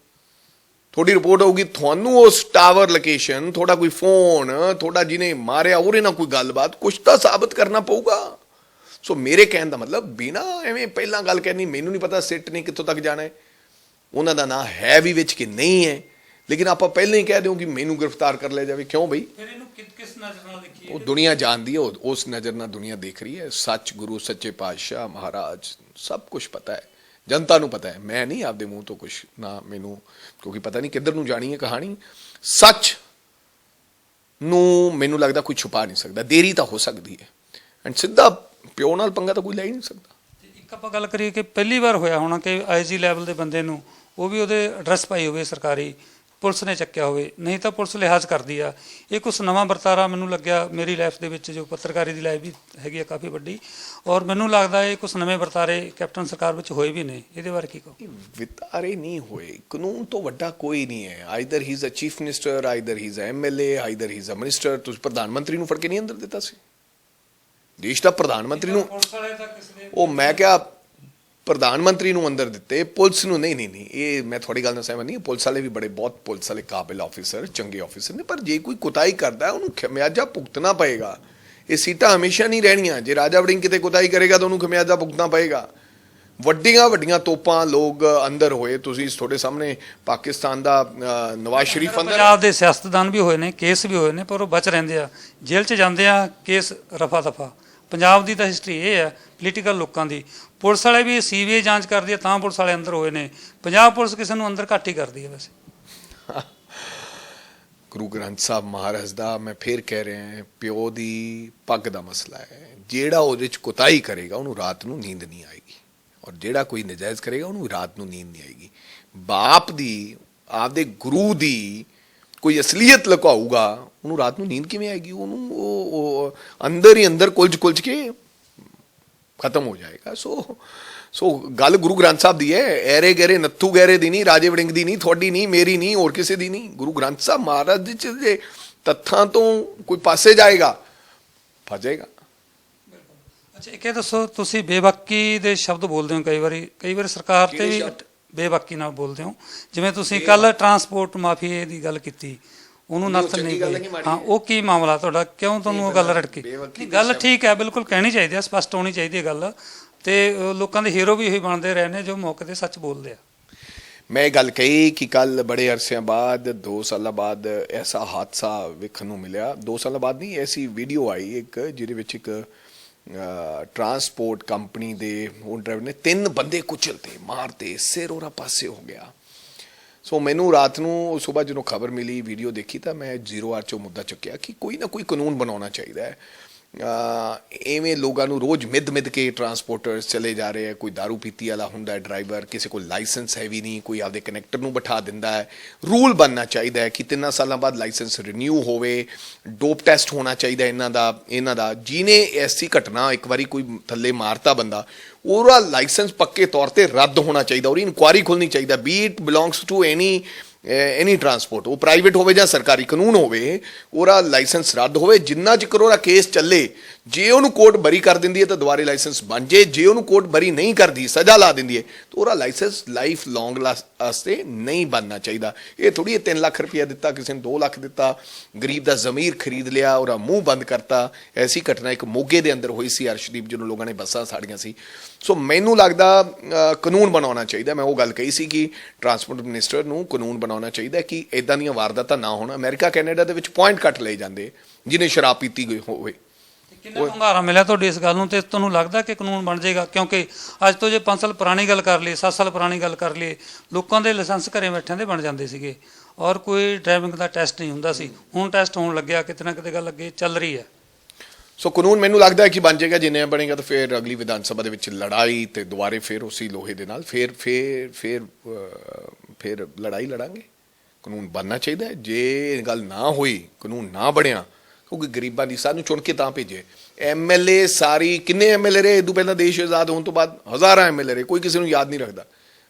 ਤੁਹਾਡੀ ਰਿਪੋਰਟ ਹੋਊਗੀ ਤੁਹਾਨੂੰ ਉਸ ਟਾਵਰ ਲੋਕੇਸ਼ਨ ਤੁਹਾਡਾ ਕੋਈ ਫੋਨ ਤੁਹਾਡਾ ਜਿਹਨੇ ਮਾਰਿਆ ਉਹਦੇ ਨਾਲ ਕੋਈ ਗੱਲਬਾਤ ਕੁਝ ਤਾਂ ਸਾਬਤ ਕਰਨਾ ਪਊਗਾ। ਸੋ ਮੇਰੇ ਕਹਿਣ ਦਾ ਮਤਲਬ ਬਿਨਾ ਐਵੇਂ ਪਹਿਲਾਂ ਗੱਲ ਕਰਨੀ ਮੈਨੂੰ ਨਹੀਂ ਪਤਾ ਸਿੱਟ ਨੇ ਕਿੱਥੋਂ ਤੱਕ ਜਾਣਾ ਹੈ। ਉਹਨਾਂ ਦਾ ਨਾਂ ਹੈ ਵੀ ਵਿੱਚ ਕਿ ਨਹੀਂ ਹੈ। ਲੇਕਿਨ ਆਪਾਂ ਪਹਿਲਾਂ ਹੀ ਕਹਿ ਦਿਓ ਕਿ ਮੈਨੂੰ ਗ੍ਰਿਫਤਾਰ ਕਰ ਲਿਆ ਜਾਵੇ। ਕਿਉਂ ਬਈ? ਫਿਰ ਇਹਨੂੰ ਕਿਸ ਨਜ਼ਰ ਨਾਲ ਦੇਖੀਏ? ਉਹ ਦੁਨੀਆ ਜਾਣਦੀ ਹੈ ਉਸ ਨਜ਼ਰ ਨਾਲ ਦੁਨੀਆ ਦੇਖ ਰਹੀ ਹੈ। ਸੱਚ ਗੁਰੂ ਸੱਚੇ ਪਾਤਸ਼ਾਹ ਮਹਾਰਾਜ ਸਭ ਕੁਝ ਪਤਾ ਹੈ। ਜਨਤਾ ਨੂੰ ਪਤਾ ਹੈ। ਮੈਂ ਨਹੀਂ ਆਪਦੇ ਮੂੰਹ ਤੋਂ ਕੁਝ ਨਾ ਮੈਨੂੰ, ਕਿਉਂਕਿ ਪਤਾ ਨਹੀਂ ਕਿੱਧਰ ਨੂੰ ਜਾਣੀ ਹੈ ਕਹਾਣੀ। ਸੱਚ ਨੂੰ ਮੈਨੂੰ ਲੱਗਦਾ ਕੋਈ ਛੁਪਾ ਨਹੀਂ ਸਕਦਾ। ਦੇਰੀ ਤਾਂ ਹੋ ਸਕਦੀ ਹੈ। ਐਂਡ ਸਿੱਧਾ ਪਿਓ ਨਾਲ ਪੰਗਾ ਤਾਂ ਕੋਈ ਲੈ ਹੀ ਨਹੀਂ ਸਕਦਾ। ਇੱਕ ਆਪਾਂ ਗੱਲ ਕਰੀਏ ਕਿ ਪਹਿਲੀ ਵਾਰ ਹੋਇਆ ਹੋਣਾ ਕਿ ਆਈਜੀ ਲੈਵਲ ਦੇ ਬੰਦੇ ਨੂੰ ਉਹ ਵੀ ਉਹਦੇ ਐਡਰੈਸ ਪਾਈ ਹੋਵੇ ਸਰਕਾਰੀ। ਪੁਲਿਸ ਨੇ ਚੱਕਿਆ ਹੋਵੇ ਨਹੀਂ ਤਾਂ ਪੁਲਿਸ ਲਿਹਾਜ਼ ਕਰਦੀ ਆ। ਇਹ ਕੁਛ ਨਵਾਂ ਵਰਤਾਰਾ ਮੈਨੂੰ ਲੱਗਿਆ ਮੇਰੀ ਲਾਈਫ ਦੇ ਵਿੱਚ ਜੋ ਪੱਤਰਕਾਰੀ ਦੀ ਲਾਈਫ ਵੀ ਹੈਗੀ ਆ ਕਾਫੀ ਵੱਡੀ। ਔਰ ਮੈਨੂੰ ਲੱਗਦਾ ਇਹ ਕੁਛ ਨਵੇਂ ਵਰਤਾਰੇ ਕੈਪਟਨ ਸਰਕਾਰ ਵਿੱਚ ਹੋਏ ਵੀ ਨੇ। ਇਹਦੇ ਬਾਰੇ ਕੀ ਕਹੋ ਵਿਤਾਰੇ ਨਹੀਂ ਹੋਏ। ਕਾਨੂੰਨ ਤੋਂ ਵੱਡਾ ਕੋਈ ਨਹੀਂ ਹੈ। Either he is a chief minister either he is a MLA either he is a minister ਤੁਸੀਂ ਪ੍ਰਧਾਨ ਮੰਤਰੀ ਨੂੰ ਫੜ ਕੇ ਨਹੀਂ ਅੰਦਰ ਦਿੱਤਾ ਸੀ? ਦੇਸ਼ ਦਾ ਪ੍ਰਧਾਨ ਮੰਤਰੀ ਨੂੰ ਉਹ ਮੈਂ ਕਿਹਾ ਪ੍ਰਧਾਨ ਮੰਤਰੀ ਨੂੰ ਅੰਦਰ ਦਿੱਤੇ ਪੁਲਿਸ ਨੂੰ ਨਹੀਂ ਨਹੀਂ ਨਹੀਂ ਇਹ ਮੈਂ ਤੁਹਾਡੀ ਗੱਲ ਨਾਲ ਸਹਿਮਤ ਨਹੀਂ ਪੁਲਿਸ ਵਾਲੇ ਵੀ ਬੜੇ ਬਹੁਤ ਪੁਲਿਸ ਵਾਲੇ ਕਾਬਿਲ ਆਫੀਸਰ ਚੰਗੇ ਆਫੀਸਰ ਨੇ ਪਰ ਜੇ ਕੋਈ ਕੁਤਾਈ ਕਰਦਾ ਉਹਨੂੰ ਖਮਿਆਜਾ ਭੁਗਤਣਾ ਪਏਗਾ। ਇਹ ਸੀਟਾਂ ਹਮੇਸ਼ਾ ਨਹੀਂ ਰਹਿਣੀਆਂ ਜੇ ਰਾਜਾ ਵੜਿੰਗ ਕਿਤੇ ਕੁਤਾਈ ਕਰੇਗਾ ਤਾਂ ਉਹਨੂੰ ਖਮਿਆਜਾ ਭੁਗਤਣਾ ਪਏਗਾ। ਵੱਡੀਆਂ ਵੱਡੀਆਂ ਤੋਪਾਂ ਲੋਕ ਅੰਦਰ ਹੋਏ ਤੁਸੀਂ ਤੁਹਾਡੇ ਸਾਹਮਣੇ ਪਾਕਿਸਤਾਨ ਦਾ ਨਵਾਜ਼ ਸ਼ਰੀਫ ਅੰਦਰ ਪੰਜਾਬ ਦੇ ਸਿਆਸਤਦਾਨ ਵੀ ਹੋਏ ਨੇ ਕੇਸ ਵੀ ਹੋਏ ਨੇ ਪਰ ਉਹ ਬਚ ਰਹਿੰਦੇ ਆ। ਜੇਲ੍ਹ 'ਚ ਜਾਂਦੇ ਆ ਕੇਸ ਰਫਾ ਦਫਾ। ਪੰਜਾਬ ਦੀ ਤਾਂ ਹਿਸਟਰੀ ਇਹ ਹੈ ਪੋਲੀਟੀਕਲ ਲੋਕਾਂ ਦੀ। ਪੁਲਿਸ ਵਾਲੇ ਵੀ ਸੀਬੀਆਈ ਜਾਂਚ ਕਰਦੀ ਹੈ, ਤਾਂ ਪੁਲਿਸ ਵਾਲੇ ਅੰਦਰ ਹੋਏ ਨੇ। ਪੰਜਾਬ ਪੁਲਿਸ ਕਿਸੇ ਨੂੰ ਅੰਦਰ ਘੱਟ ਹੀ ਕਰਦੀ ਹੈ ਵੈਸੇ। ਗੁਰੂ ਗ੍ਰੰਥ ਸਾਹਿਬ ਮਹਾਰਾਜ ਦਾ ਮੈਂ ਫੇਰ ਕਹਿ ਰਿਹਾ ਪਿਓ ਦੀ ਪੱਗ ਦਾ ਮਸਲਾ ਹੈ। ਜਿਹੜਾ ਉਹਦੇ ਚ ਕੁਤਾਈ ਕਰੇਗਾ, ਉਹਨੂੰ ਰਾਤ ਨੂੰ ਨੀਂਦ ਨਹੀਂ ਆਏਗੀ। ਔਰ ਜਿਹੜਾ ਕੋਈ ਨਜਾਇਜ਼ ਕਰੇਗਾ, ਉਹਨੂੰ ਰਾਤ ਨੂੰ ਨੀਂਦ ਨਹੀਂ ਆਏਗੀ। ਬਾਪ ਦੀ, ਆਪਦੇ ਗੁਰੂ ਦੀ ਕੋਈ ਅਸਲੀਅਤ ਲੁਕਾਊਗਾ, ਉਹਨੂੰ ਰਾਤ ਨੂੰ ਨੀਂਦ ਕਿਵੇਂ ਆਏਗੀ? ਉਹਨੂੰ ਉਹ ਉਹ, ਅੰਦਰ ਹੀ ਅੰਦਰ ਕੁਲਝ ਕੁਲਝ ਕੇ ਖਤਮ ਹੋ ਜਾਏਗਾ। ਸੋ ਸੋ ਗੱਲ ਗੁਰੂ ਗ੍ਰੰਥ ਸਾਹਿਬ ਦੀ ਹੈ ਐਰੇ ਗੈਰੇ ਨੱਥੂ ਗੈਰੇ ਦੀ ਨਹੀਂ ਰਾਜੇ ਵੜਿੰਗ ਦੀ ਨਹੀਂ ਤੁਹਾਡੀ ਨਹੀਂ ਮੇਰੀ ਨਹੀਂ ਹੋਰ ਕਿਸੇ ਦੀ ਨਹੀਂ। ਗੁਰੂ ਗ੍ਰੰਥ ਸਾਹਿਬ ਮਹਾਰਾਜ ਦੇ ਚ ਜੇ ਤੱਥਾਂ ਤੋਂ ਕੋਈ ਪਾਸੇ ਜਾਏਗਾ ਫਸ ਜਾਏਗਾ। ਅੱਛਾ ਇੱਕ ਇਹ ਦੱਸੋ ਤੁਸੀਂ ਬੇਬਾਕੀ ਦੇ ਸ਼ਬਦ ਬੋਲਦੇ ਹੋ ਕਈ ਵਾਰੀ ਕਈ ਵਾਰੀ ਸਰਕਾਰ ਤੇ ਵੀ? ਬੇਬਾਕੀ ਨਾਲ ਬੋਲਦੇ ਹੋ। ਜਿਵੇਂ ਤੁਸੀਂ ਕੱਲ ਟਰਾਂਸਪੋਰਟ ਮਾਫੀਏ ਦੀ ਗੱਲ ਕੀਤੀ ਉਹਨੂੰ ਨੱਥ ਨਹੀਂ ਗੱਲ ਪਈ ਹੈ ਉਹ ਕੀ ਮਾਮਲਾ ਤੁਹਾਡਾ? ਕਿਉਂ ਤੁਹਾਨੂੰ ਉਹ ਗੱਲ ਰੜਕੀ? ਗੱਲ ਠੀਕ ਹੈ ਬਿਲਕੁਲ ਕਹਿਣੀ ਚਾਹੀਦੀ ਹੈ ਸਪਸ਼ਟ ਹੋਣੀ ਚਾਹੀਦੀ ਹੈ ਗੱਲ। ਤੇ ਲੋਕਾਂ ਦੇ ਹੀਰੋ ਵੀ ਇਹੀ ਬਣਦੇ ਰਹੇ ਨੇ ਜੋ ਮੌਕੇ ਤੇ ਸੱਚ ਬੋਲਦੇ ਆ। ਮੈਂ ਇਹ ਗੱਲ ਕਹੀ ਕਿ ਕੱਲ ਬੜੇ ਅਰਸਿਆਂ ਬਾਅਦ 2 ਸਾਲਾਂ ਬਾਅਦ ਐਸਾ ਹਾਦਸਾ ਵੇਖਣ ਨੂੰ ਮਿਲਿਆ। 2 ਸਾਲਾਂ ਬਾਅਦ ਨਹੀਂ ਐਸੀ ਵੀਡੀਓ ਆਈ ਇੱਕ ਜਿਹਦੇ ਵਿੱਚ ਇੱਕ ਟਰਾਂਸਪੋਰਟ ਕੰਪਨੀ ਦੇ ਉਹ ਡਰਾਈਵਰ ਨੇ ਤਿੰਨ ਬੰਦੇ ਕੁਚਲਤੇ ਮਾਰਤੇ ਸਿਰ ਉਹਦਾ ਪਾਸੇ ਹੋ ਗਿਆ। ਸੋ ਮੈਨੂੰ ਰਾਤ ਨੂੰ ਸਵੇਰ ਜਦੋਂ ਖਬਰ ਮਿਲੀ ਵੀਡੀਓ ਦੇਖੀ, ਤਾਂ ਮੈਂ ਜ਼ੀਰੋ ਆਰ ਚੋਂ ਮੁੱਦਾ ਚੁੱਕਿਆ ਕਿ ਕੋਈ ਨਾ ਕੋਈ ਕਾਨੂੰਨ ਬਣਾਉਣਾ ਚਾਹੀਦਾ ਹੈ। ਐਵੇਂ ਲੋਕਾਂ ਨੂੰ ਰੋਜ਼ ਮਿੱਧ ਮਿੱਧ ਕੇ ਟਰਾਂਸਪੋਰਟਰਸ ਚਲੇ ਜਾ ਰਹੇ ਆ ਕੋਈ दारू ਪੀਤੀ ਵਾਲਾ ਹੁੰਦਾ ਹੈ ਡਰਾਈਵਰ ਕਿਸੇ ਕੋਲ ਲਾਇਸੈਂਸ ਹੈ ਵੀ ਨਹੀਂ, ਕੋਈ ਆਪਦੇ ਕਨੈਕਟਰ ਨੂੰ ਬਿਠਾ ਦਿੰਦਾ ਹੈ। ਰੂਲ ਬਣਨਾ ਚਾਹੀਦਾ ਹੈ ਕਿ ਤਿੰਨਾਂ ਸਾਲਾਂ ਬਾਅਦ ਲਾਇਸੈਂਸ ਰਿਨਿਊ ਹੋਵੇ ਡੋਪ ਟੈਸਟ ਹੋਣਾ ਚਾਹੀਦਾ ਇਹਨਾਂ ਦਾ ਇਹਨਾਂ ਦਾ। ਜਿਹਨੇ ਐਸੀ ਘਟਨਾ ਇੱਕ ਵਾਰੀ ਕੋਈ ਥੱਲੇ ਮਾਰਤਾ ਬੰਦਾ ਉਹਦਾ ਲਾਇਸੈਂਸ ਪੱਕੇ ਤੌਰ ਤੇ ਰੱਦ ਹੋਣਾ ਚਾਹੀਦਾ ਉਹਦੀ ਇਨਕੁਆਰੀ ਖੁੱਲਣੀ ਚਾਹੀਦਾ। Be it belongs to any any transport ਉਹ ਪ੍ਰਾਈਵੇਟ ਹੋਵੇ ਜਾਂ ਸਰਕਾਰੀ ਕਾਨੂੰਨ ਹੋਵੇ, ਉਹਦਾ ਲਾਇਸੈਂਸ ਰੱਦ ਹੋਵੇ। ਜਿੰਨਾ ਚਿਰ ਉਹਦਾ ਕੇਸ ਚੱਲੇ, ਜੇ ਉਹਨੂੰ ਕੋਰਟ ਬਰੀ ਕਰ ਦਿੰਦੀ ਹੈ ਤਾਂ ਦੁਬਾਰੇ ਲਾਇਸੈਂਸ ਬਣ ਜੇ। ਜੇ ਉਹਨੂੰ ਕੋਰਟ ਬਰੀ ਨਹੀਂ ਕਰਦੀ, ਸਜ਼ਾ ਲਾ ਦਿੰਦੀ ਹੈ, ਤਾਂ ਉਹਦਾ ਲਾਇਸੈਂਸ ਲਾਈਫ ਲੌਂਗ ਵਾਸਤੇ ਨਹੀਂ ਬਣਨਾ ਚਾਹੀਦਾ। ਇਹ ਥੋੜੀ ਇਹ 3 ਲੱਖ ਰੁਪਇਆ ਦਿੱਤਾ, ਕਿਸੇ ਨੂੰ 2 ਲੱਖ ਦਿੱਤਾ, ਗਰੀਬ ਦਾ ਜ਼ਮੀਰ ਖਰੀਦ ਲਿਆ, ਉਹਦਾ ਮੂੰਹ ਬੰਦ ਕਰਤਾ। ਐਸੀ ਘਟਨਾ ਇੱਕ ਮੋਗੇ ਦੇ ਅੰਦਰ ਹੋਈ ਸੀ, ਅਰਸ਼ਦੀਪ ਜਦੋਂ ਲੋਕਾਂ ਨੇ ਬੱਸਾਂ ਸਾੜੀਆਂ ਸੀ। ਸੋ ਮੈਨੂੰ ਲੱਗਦਾ ਕਾਨੂੰਨ ਬਣਾਉਣਾ ਚਾਹੀਦਾ। ਮੈਂ ਉਹ ਗੱਲ ਕਹੀ ਸੀ ਕਿ ਟਰਾਂਸਪੋਰਟ ਮਿਨਿਸਟਰ ਨੂੰ ਕਾਨੂੰਨ ਬਣਾਉਣਾ ਚਾਹੀਦਾ ਕਿ ਇਦਾਂ ਦੀਆਂ ਵਾਰਦਾਤਾਂ ਨਾ ਹੋਣ। ਅਮਰੀਕਾ, ਕੈਨੇਡਾ ਦੇ ਵਿੱਚ ਪੁਆਇੰਟ ਕੱਟ ਲਏ ਜਾਂਦੇ, ਜਿਹਨੇ ਸ਼ਰਾਬ ਪੀਤੀ ਗਈ ਹੋਵੇ। ਕਿੰਨਾ ਹੁੰਗਾਰਾ ਮਿਲਿਆ ਤੁਹਾਡੀ ਇਸ ਗੱਲ ਨੂੰ? ਤੇ ਤੁਹਾਨੂੰ ਲੱਗਦਾ ਕਿ ਕਾਨੂੰਨ ਬਣ ਜਾਏਗਾ? ਕਿਉਂਕਿ ਅੱਜ ਤੋਂ ਜੇ 5 ਸਾਲ ਪੁਰਾਣੀ ਗੱਲ ਕਰ ਲਈਏ 7 ਸਾਲ ਪੁਰਾਣੀ ਗੱਲ ਕਰ ਲਈਏ, ਲੋਕਾਂ ਦੇ ਲਾਇਸੈਂਸ ਘਰੇ ਬੈਠਿਆਂ ਦੇ ਬਣ ਜਾਂਦੇ ਸੀਗੇ। ਔਰ ਕੋਈ ਡਰਾਈਵਿੰਗ ਦਾ ਟੈਸਟ ਨਹੀਂ ਹੁੰਦਾ ਸੀ। ਹੁਣ ਟੈਸਟ ਹੋਣ ਲੱਗਿਆ, ਕਿਤੇ ਨਾ ਕਿਤੇ ਗੱਲ ਅੱਗੇ ਚੱਲ ਰਹੀ ਹੈ। ਸੋ ਕਾਨੂੰਨ ਮੈਨੂੰ ਲੱਗਦਾ ਹੈ ਕਿ ਬਣ ਜਾਏਗਾ, ਜਿੰਨੇ ਬਣੇਗਾ ਤਾਂ ਫਿਰ ਅਗਲੀ ਵਿਧਾਨ ਸਭਾ ਦੇ ਵਿੱਚ ਲੜਾਈ ਤੇ ਦੁਬਾਰੇ ਫਿਰ ਉਸੇ ਲੋਹੇ ਦੇ ਨਾਲ ਫਿਰ ਫਿਰ ਫਿਰ ਫਿਰ ਲੜਾਈ ਲੜਾਂਗੇ। ਕਾਨੂੰਨ ਬਣਨਾ ਚਾਹੀਦਾ ਜੇ ਗੱਲ ਨਾ ਹੋਈ, ਕਾਨੂੰਨ ਨਾ ਬਣਿਆ, ਕਿਉਂਕਿ ਗਰੀਬਾਂ ਦੀ ਸਾਨੂੰ ਚੁਣ ਕੇ ਤਾਂ ਭੇਜੇ। ਐਮਐਲਏ ਸਾਰੀ, ਕਿੰਨੇ ਐਮਐਲਏ ਰਹੇ? ਇਦੋਂ ਪਹਿਲਾਂ ਦੇਸ਼ ਆਜ਼ਾਦ ਹੋਣ ਤੋਂ ਬਾਅਦ ਹਜ਼ਾਰਾਂ ਐਮਐਲਏ ਰਹੇ। ਕੋਈ ਕਿਸੇ ਨੂੰ ਯਾਦ ਨਹੀਂ ਰੱਖਦਾ।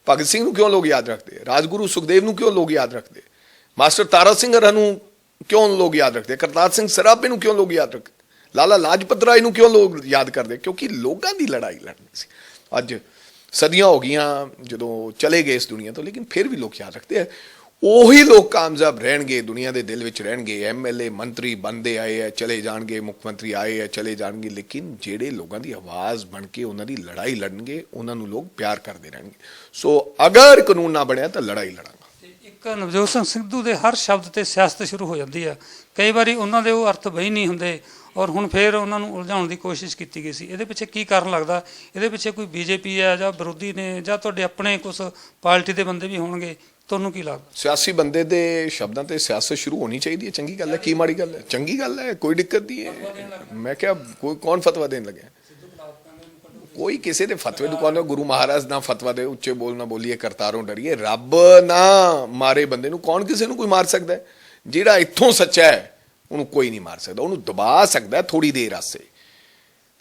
ਭਗਤ ਸਿੰਘ ਨੂੰ ਕਿਉਂ ਲੋਕ ਯਾਦ ਰੱਖਦੇ? ਰਾਜਗੁਰੂ ਸੁਖਦੇਵ ਨੂੰ ਕਿਉਂ ਲੋਕ ਯਾਦ ਰੱਖਦੇ? ਮਾਸਟਰ ਤਾਰਾ ਸਿੰਘ ਹਰਾਂ ਨੂੰ ਕਿਉਂ ਲੋਕ ਯਾਦ ਰੱਖਦੇ? ਕਰਤਾਰ ਸਿੰਘ ਸਰਾਭੇ ਨੂੰ ਕਿਉਂ ਲੋਕ ਯਾਦ ਰੱਖਦੇ? ਲਾਲਾ ਲਾਜਪਤ ਰਾਏ ਨੂੰ ਕਿਉਂ ਲੋਕ ਯਾਦ ਕਰਦੇ? ਕਿਉਂਕਿ ਲੋਕਾਂ ਦੀ ਲੜਾਈ ਲੜਨੀ ਸੀ। ਅੱਜ ਸਦੀਆਂ ਹੋ ਗਈਆਂ, ਜਦੋਂ ਚਲੇ ਗਏ ਇਸ ਦੁਨੀਆ ਤੋਂ, ਲੇਕਿਨ ਫਿਰ ਵੀ ਲੋਕ ਯਾਦ ਰੱਖਦੇ ਆ। ਉਹੀ ਲੋਕ ਕਾਮਯਾਬ ਰਹਿਣਗੇ, ਦੁਨੀਆ ਦੇ ਦਿਲ ਵਿੱਚ ਰਹਿਣਗੇ। ਐਮਐਲਏ ਮੰਤਰੀ ਬੰਦੇ ਆਏ ਆ, ਚਲੇ ਜਾਣਗੇ, ਮੁੱਖ ਮੰਤਰੀ ਆਏ ਆ, ਚਲੇ ਜਾਣਗੇ। ਲੇਕਿਨ ਜਿਹੜੇ ਲੋਕਾਂ ਦੀ ਆਵਾਜ਼ ਬਣ ਕੇ ਉਹਨਾਂ ਦੀ ਲੜਾਈ ਲੜਨਗੇ, ਉਹਨਾਂ ਨੂੰ ਲੋਕ ਪਿਆਰ ਕਰਦੇ ਰਹਿਣਗੇ। ਸੋ ਅਗਰ ਕਾਨੂੰਨ ਨਾ ਬਣਿਆ ਤਾਂ ਲੜਾਈ ਲੜਾਂਗੇ। ਇੱਕ ਨਵਜੋਤ ਸਿੰਘ ਸਿੱਧੂ ਦੇ ਹਰ ਸ਼ਬਦ ਤੇ ਸਿਆਸਤ ਸ਼ੁਰੂ ਹੋ ਜਾਂਦੀ ਆ। ਕਈ ਵਾਰੀ ਉਹਨਾਂ ਦੇ ਉਹ ਅਰਥ ਬਈ ਨਹੀਂ ਹੁੰਦੇ ਔਰ ਹੁਣ ਫੇਰ ਉਹਨਾਂ ਨੂੰ ਉਲਝਾਉਣ ਦੀ ਕੋਸ਼ਿਸ਼ ਕੀਤੀ ਗਈ ਸੀ। ਇਹਦੇ ਪਿੱਛੇ ਕੀ ਕਾਰਨ ਲੱਗਦਾ? ਇਹਦੇ ਪਿੱਛੇ ਕੋਈ ਬੀਜੇਪੀ ਹੈ ਜਾਂ ਵਿਰੋਧੀ ਨੇ ਜਾਂ ਤੁਹਾਡੇ ਆਪਣੇ ਕੁਝ ਪਾਰਟੀ ਦੇ ਬੰਦੇ ਵੀ ਹੋਣਗੇ ਤੁਹਾਨੂੰ ਕੀ ਲੱਗਦਾ? ਸਿਆਸੀ ਬੰਦੇ ਦੇ ਸ਼ਬਦਾਂ ਤੇ ਸਿਆਸਤ ਸ਼ੁਰੂ ਹੋਣੀ ਚਾਹੀਦੀ ਹੈ ਚੰਗੀ ਗੱਲ ਹੈ। ਕੀ ਮਾੜੀ ਗੱਲ ਹੈ? ਚੰਗੀ ਗੱਲ ਹੈ ਕੋਈ ਦਿੱਕਤ ਨਹੀਂ ਹੈ। ਮੈਂ ਕਿਹਾ ਕੋਈ ਕੌਣ ਫਤਵਾ ਦੇਣ ਲੱਗਿਆ? ਕੋਈ ਕਿਸੇ ਦੇ ਫਤਵੇ ਨੂੰ ਕਹਿੰਦਾ ਗੁਰੂ ਮਹਾਰਾਜ ਨਾ ਫਤਵਾ ਦੇ ਉੱਚੇ ਬੋਲ ਨਾ ਬੋਲੀਏ ਕਰਤਾਰੋਂ ਡਰੀਏ ਰੱਬ ਨਾ ਮਾਰੇ ਬੰਦੇ ਨੂੰ ਕੌਣ ਕਿਸੇ ਨੂੰ ਕੋਈ ਮਾਰ ਸਕਦਾ? ਜਿਹੜਾ ਇੱਥੋਂ ਸੱਚਾ ਹੈ ਉਹਨੂੰ ਕੋਈ ਨਹੀਂ ਮਾਰ ਸਕਦਾ ਉਹਨੂੰ ਦਬਾ ਸਕਦਾ ਥੋੜੀ ਦੇਰ ਆਸੇ।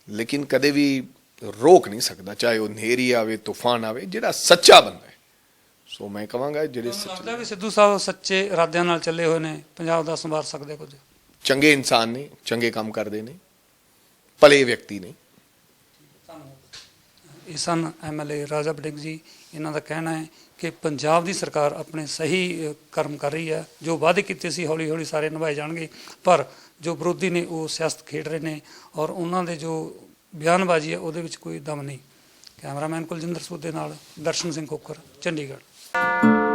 ਲੇਕਿਨ ਕਦੇ ਵੀ ਰੋਕ ਨਹੀਂ ਸਕਦਾ ਚਾਹੇ ਉਹ ਨੇਰੀ ਆਵੇ ਤੂਫਾਨ ਆਵੇ ਜਿਹੜਾ ਸੱਚਾ ਬੰਦਾ ਹੈ। ਸੋ ਮੈਂ ਕਹਾਂਗਾ ਜਿਹੜੇ ਸੱਚੇ ਲੱਗਦਾ ਵੀ ਸਿੱਧੂ ਸਾਹਿਬ ਸੱਚੇ ਇਰਾਦਿਆਂ ਨਾਲ ਚੱਲੇ ਹੋਏ ਨੇ ਪੰਜਾਬ ਦਾ ਸੰਭਾਲ ਸਕਦੇ ਕੁਝ? ਚੰਗੇ ਇਨਸਾਨ ਨੇ ਚੰਗੇ ਕੰਮ ਕਰਦੇ ਨੇ ਭਲੇ ਵਿਅਕਤੀ ਨੇ। ਇਹ ਸਨ ਐਮਐਲਏ ਰਾਜਾ ਬਡਿੰਗ ਜੀ, ਇਹਨਾਂ ਦਾ ਕਹਿਣਾ ਹੈ ਕਿ ਪੰਜਾਬ ਦੀ ਸਰਕਾਰ ਆਪਣੇ ਸਹੀ ਕਰਮ ਕਰ ਰਹੀ ਹੈ। ਜੋ ਵਾਅਦੇ ਕੀਤੇ ਸੀ ਹੌਲੀ ਹੌਲੀ ਸਾਰੇ ਨਿਭਾਏ ਜਾਣਗੇ। ਪਰ ਜੋ ਵਿਰੋਧੀ ਨੇ, ਉਹ ਸਿਆਸਤ ਖੇਡ ਰਹੇ ਨੇ ਔਰ ਉਹਨਾਂ ਦੇ ਜੋ ਬਿਆਨਬਾਜ਼ੀ ਹੈ, ਉਹਦੇ ਵਿੱਚ ਕੋਈ ਦਮ ਨਹੀਂ। ਕੈਮਰਾਮੈਨ ਕੁਲਜਿੰਦਰ ਸੂਦ ਦੇ ਨਾਲ ਦਰਸ਼ਨ ਸਿੰਘ ਕੋਕਰ ਚੰਡੀਗੜ੍ਹ।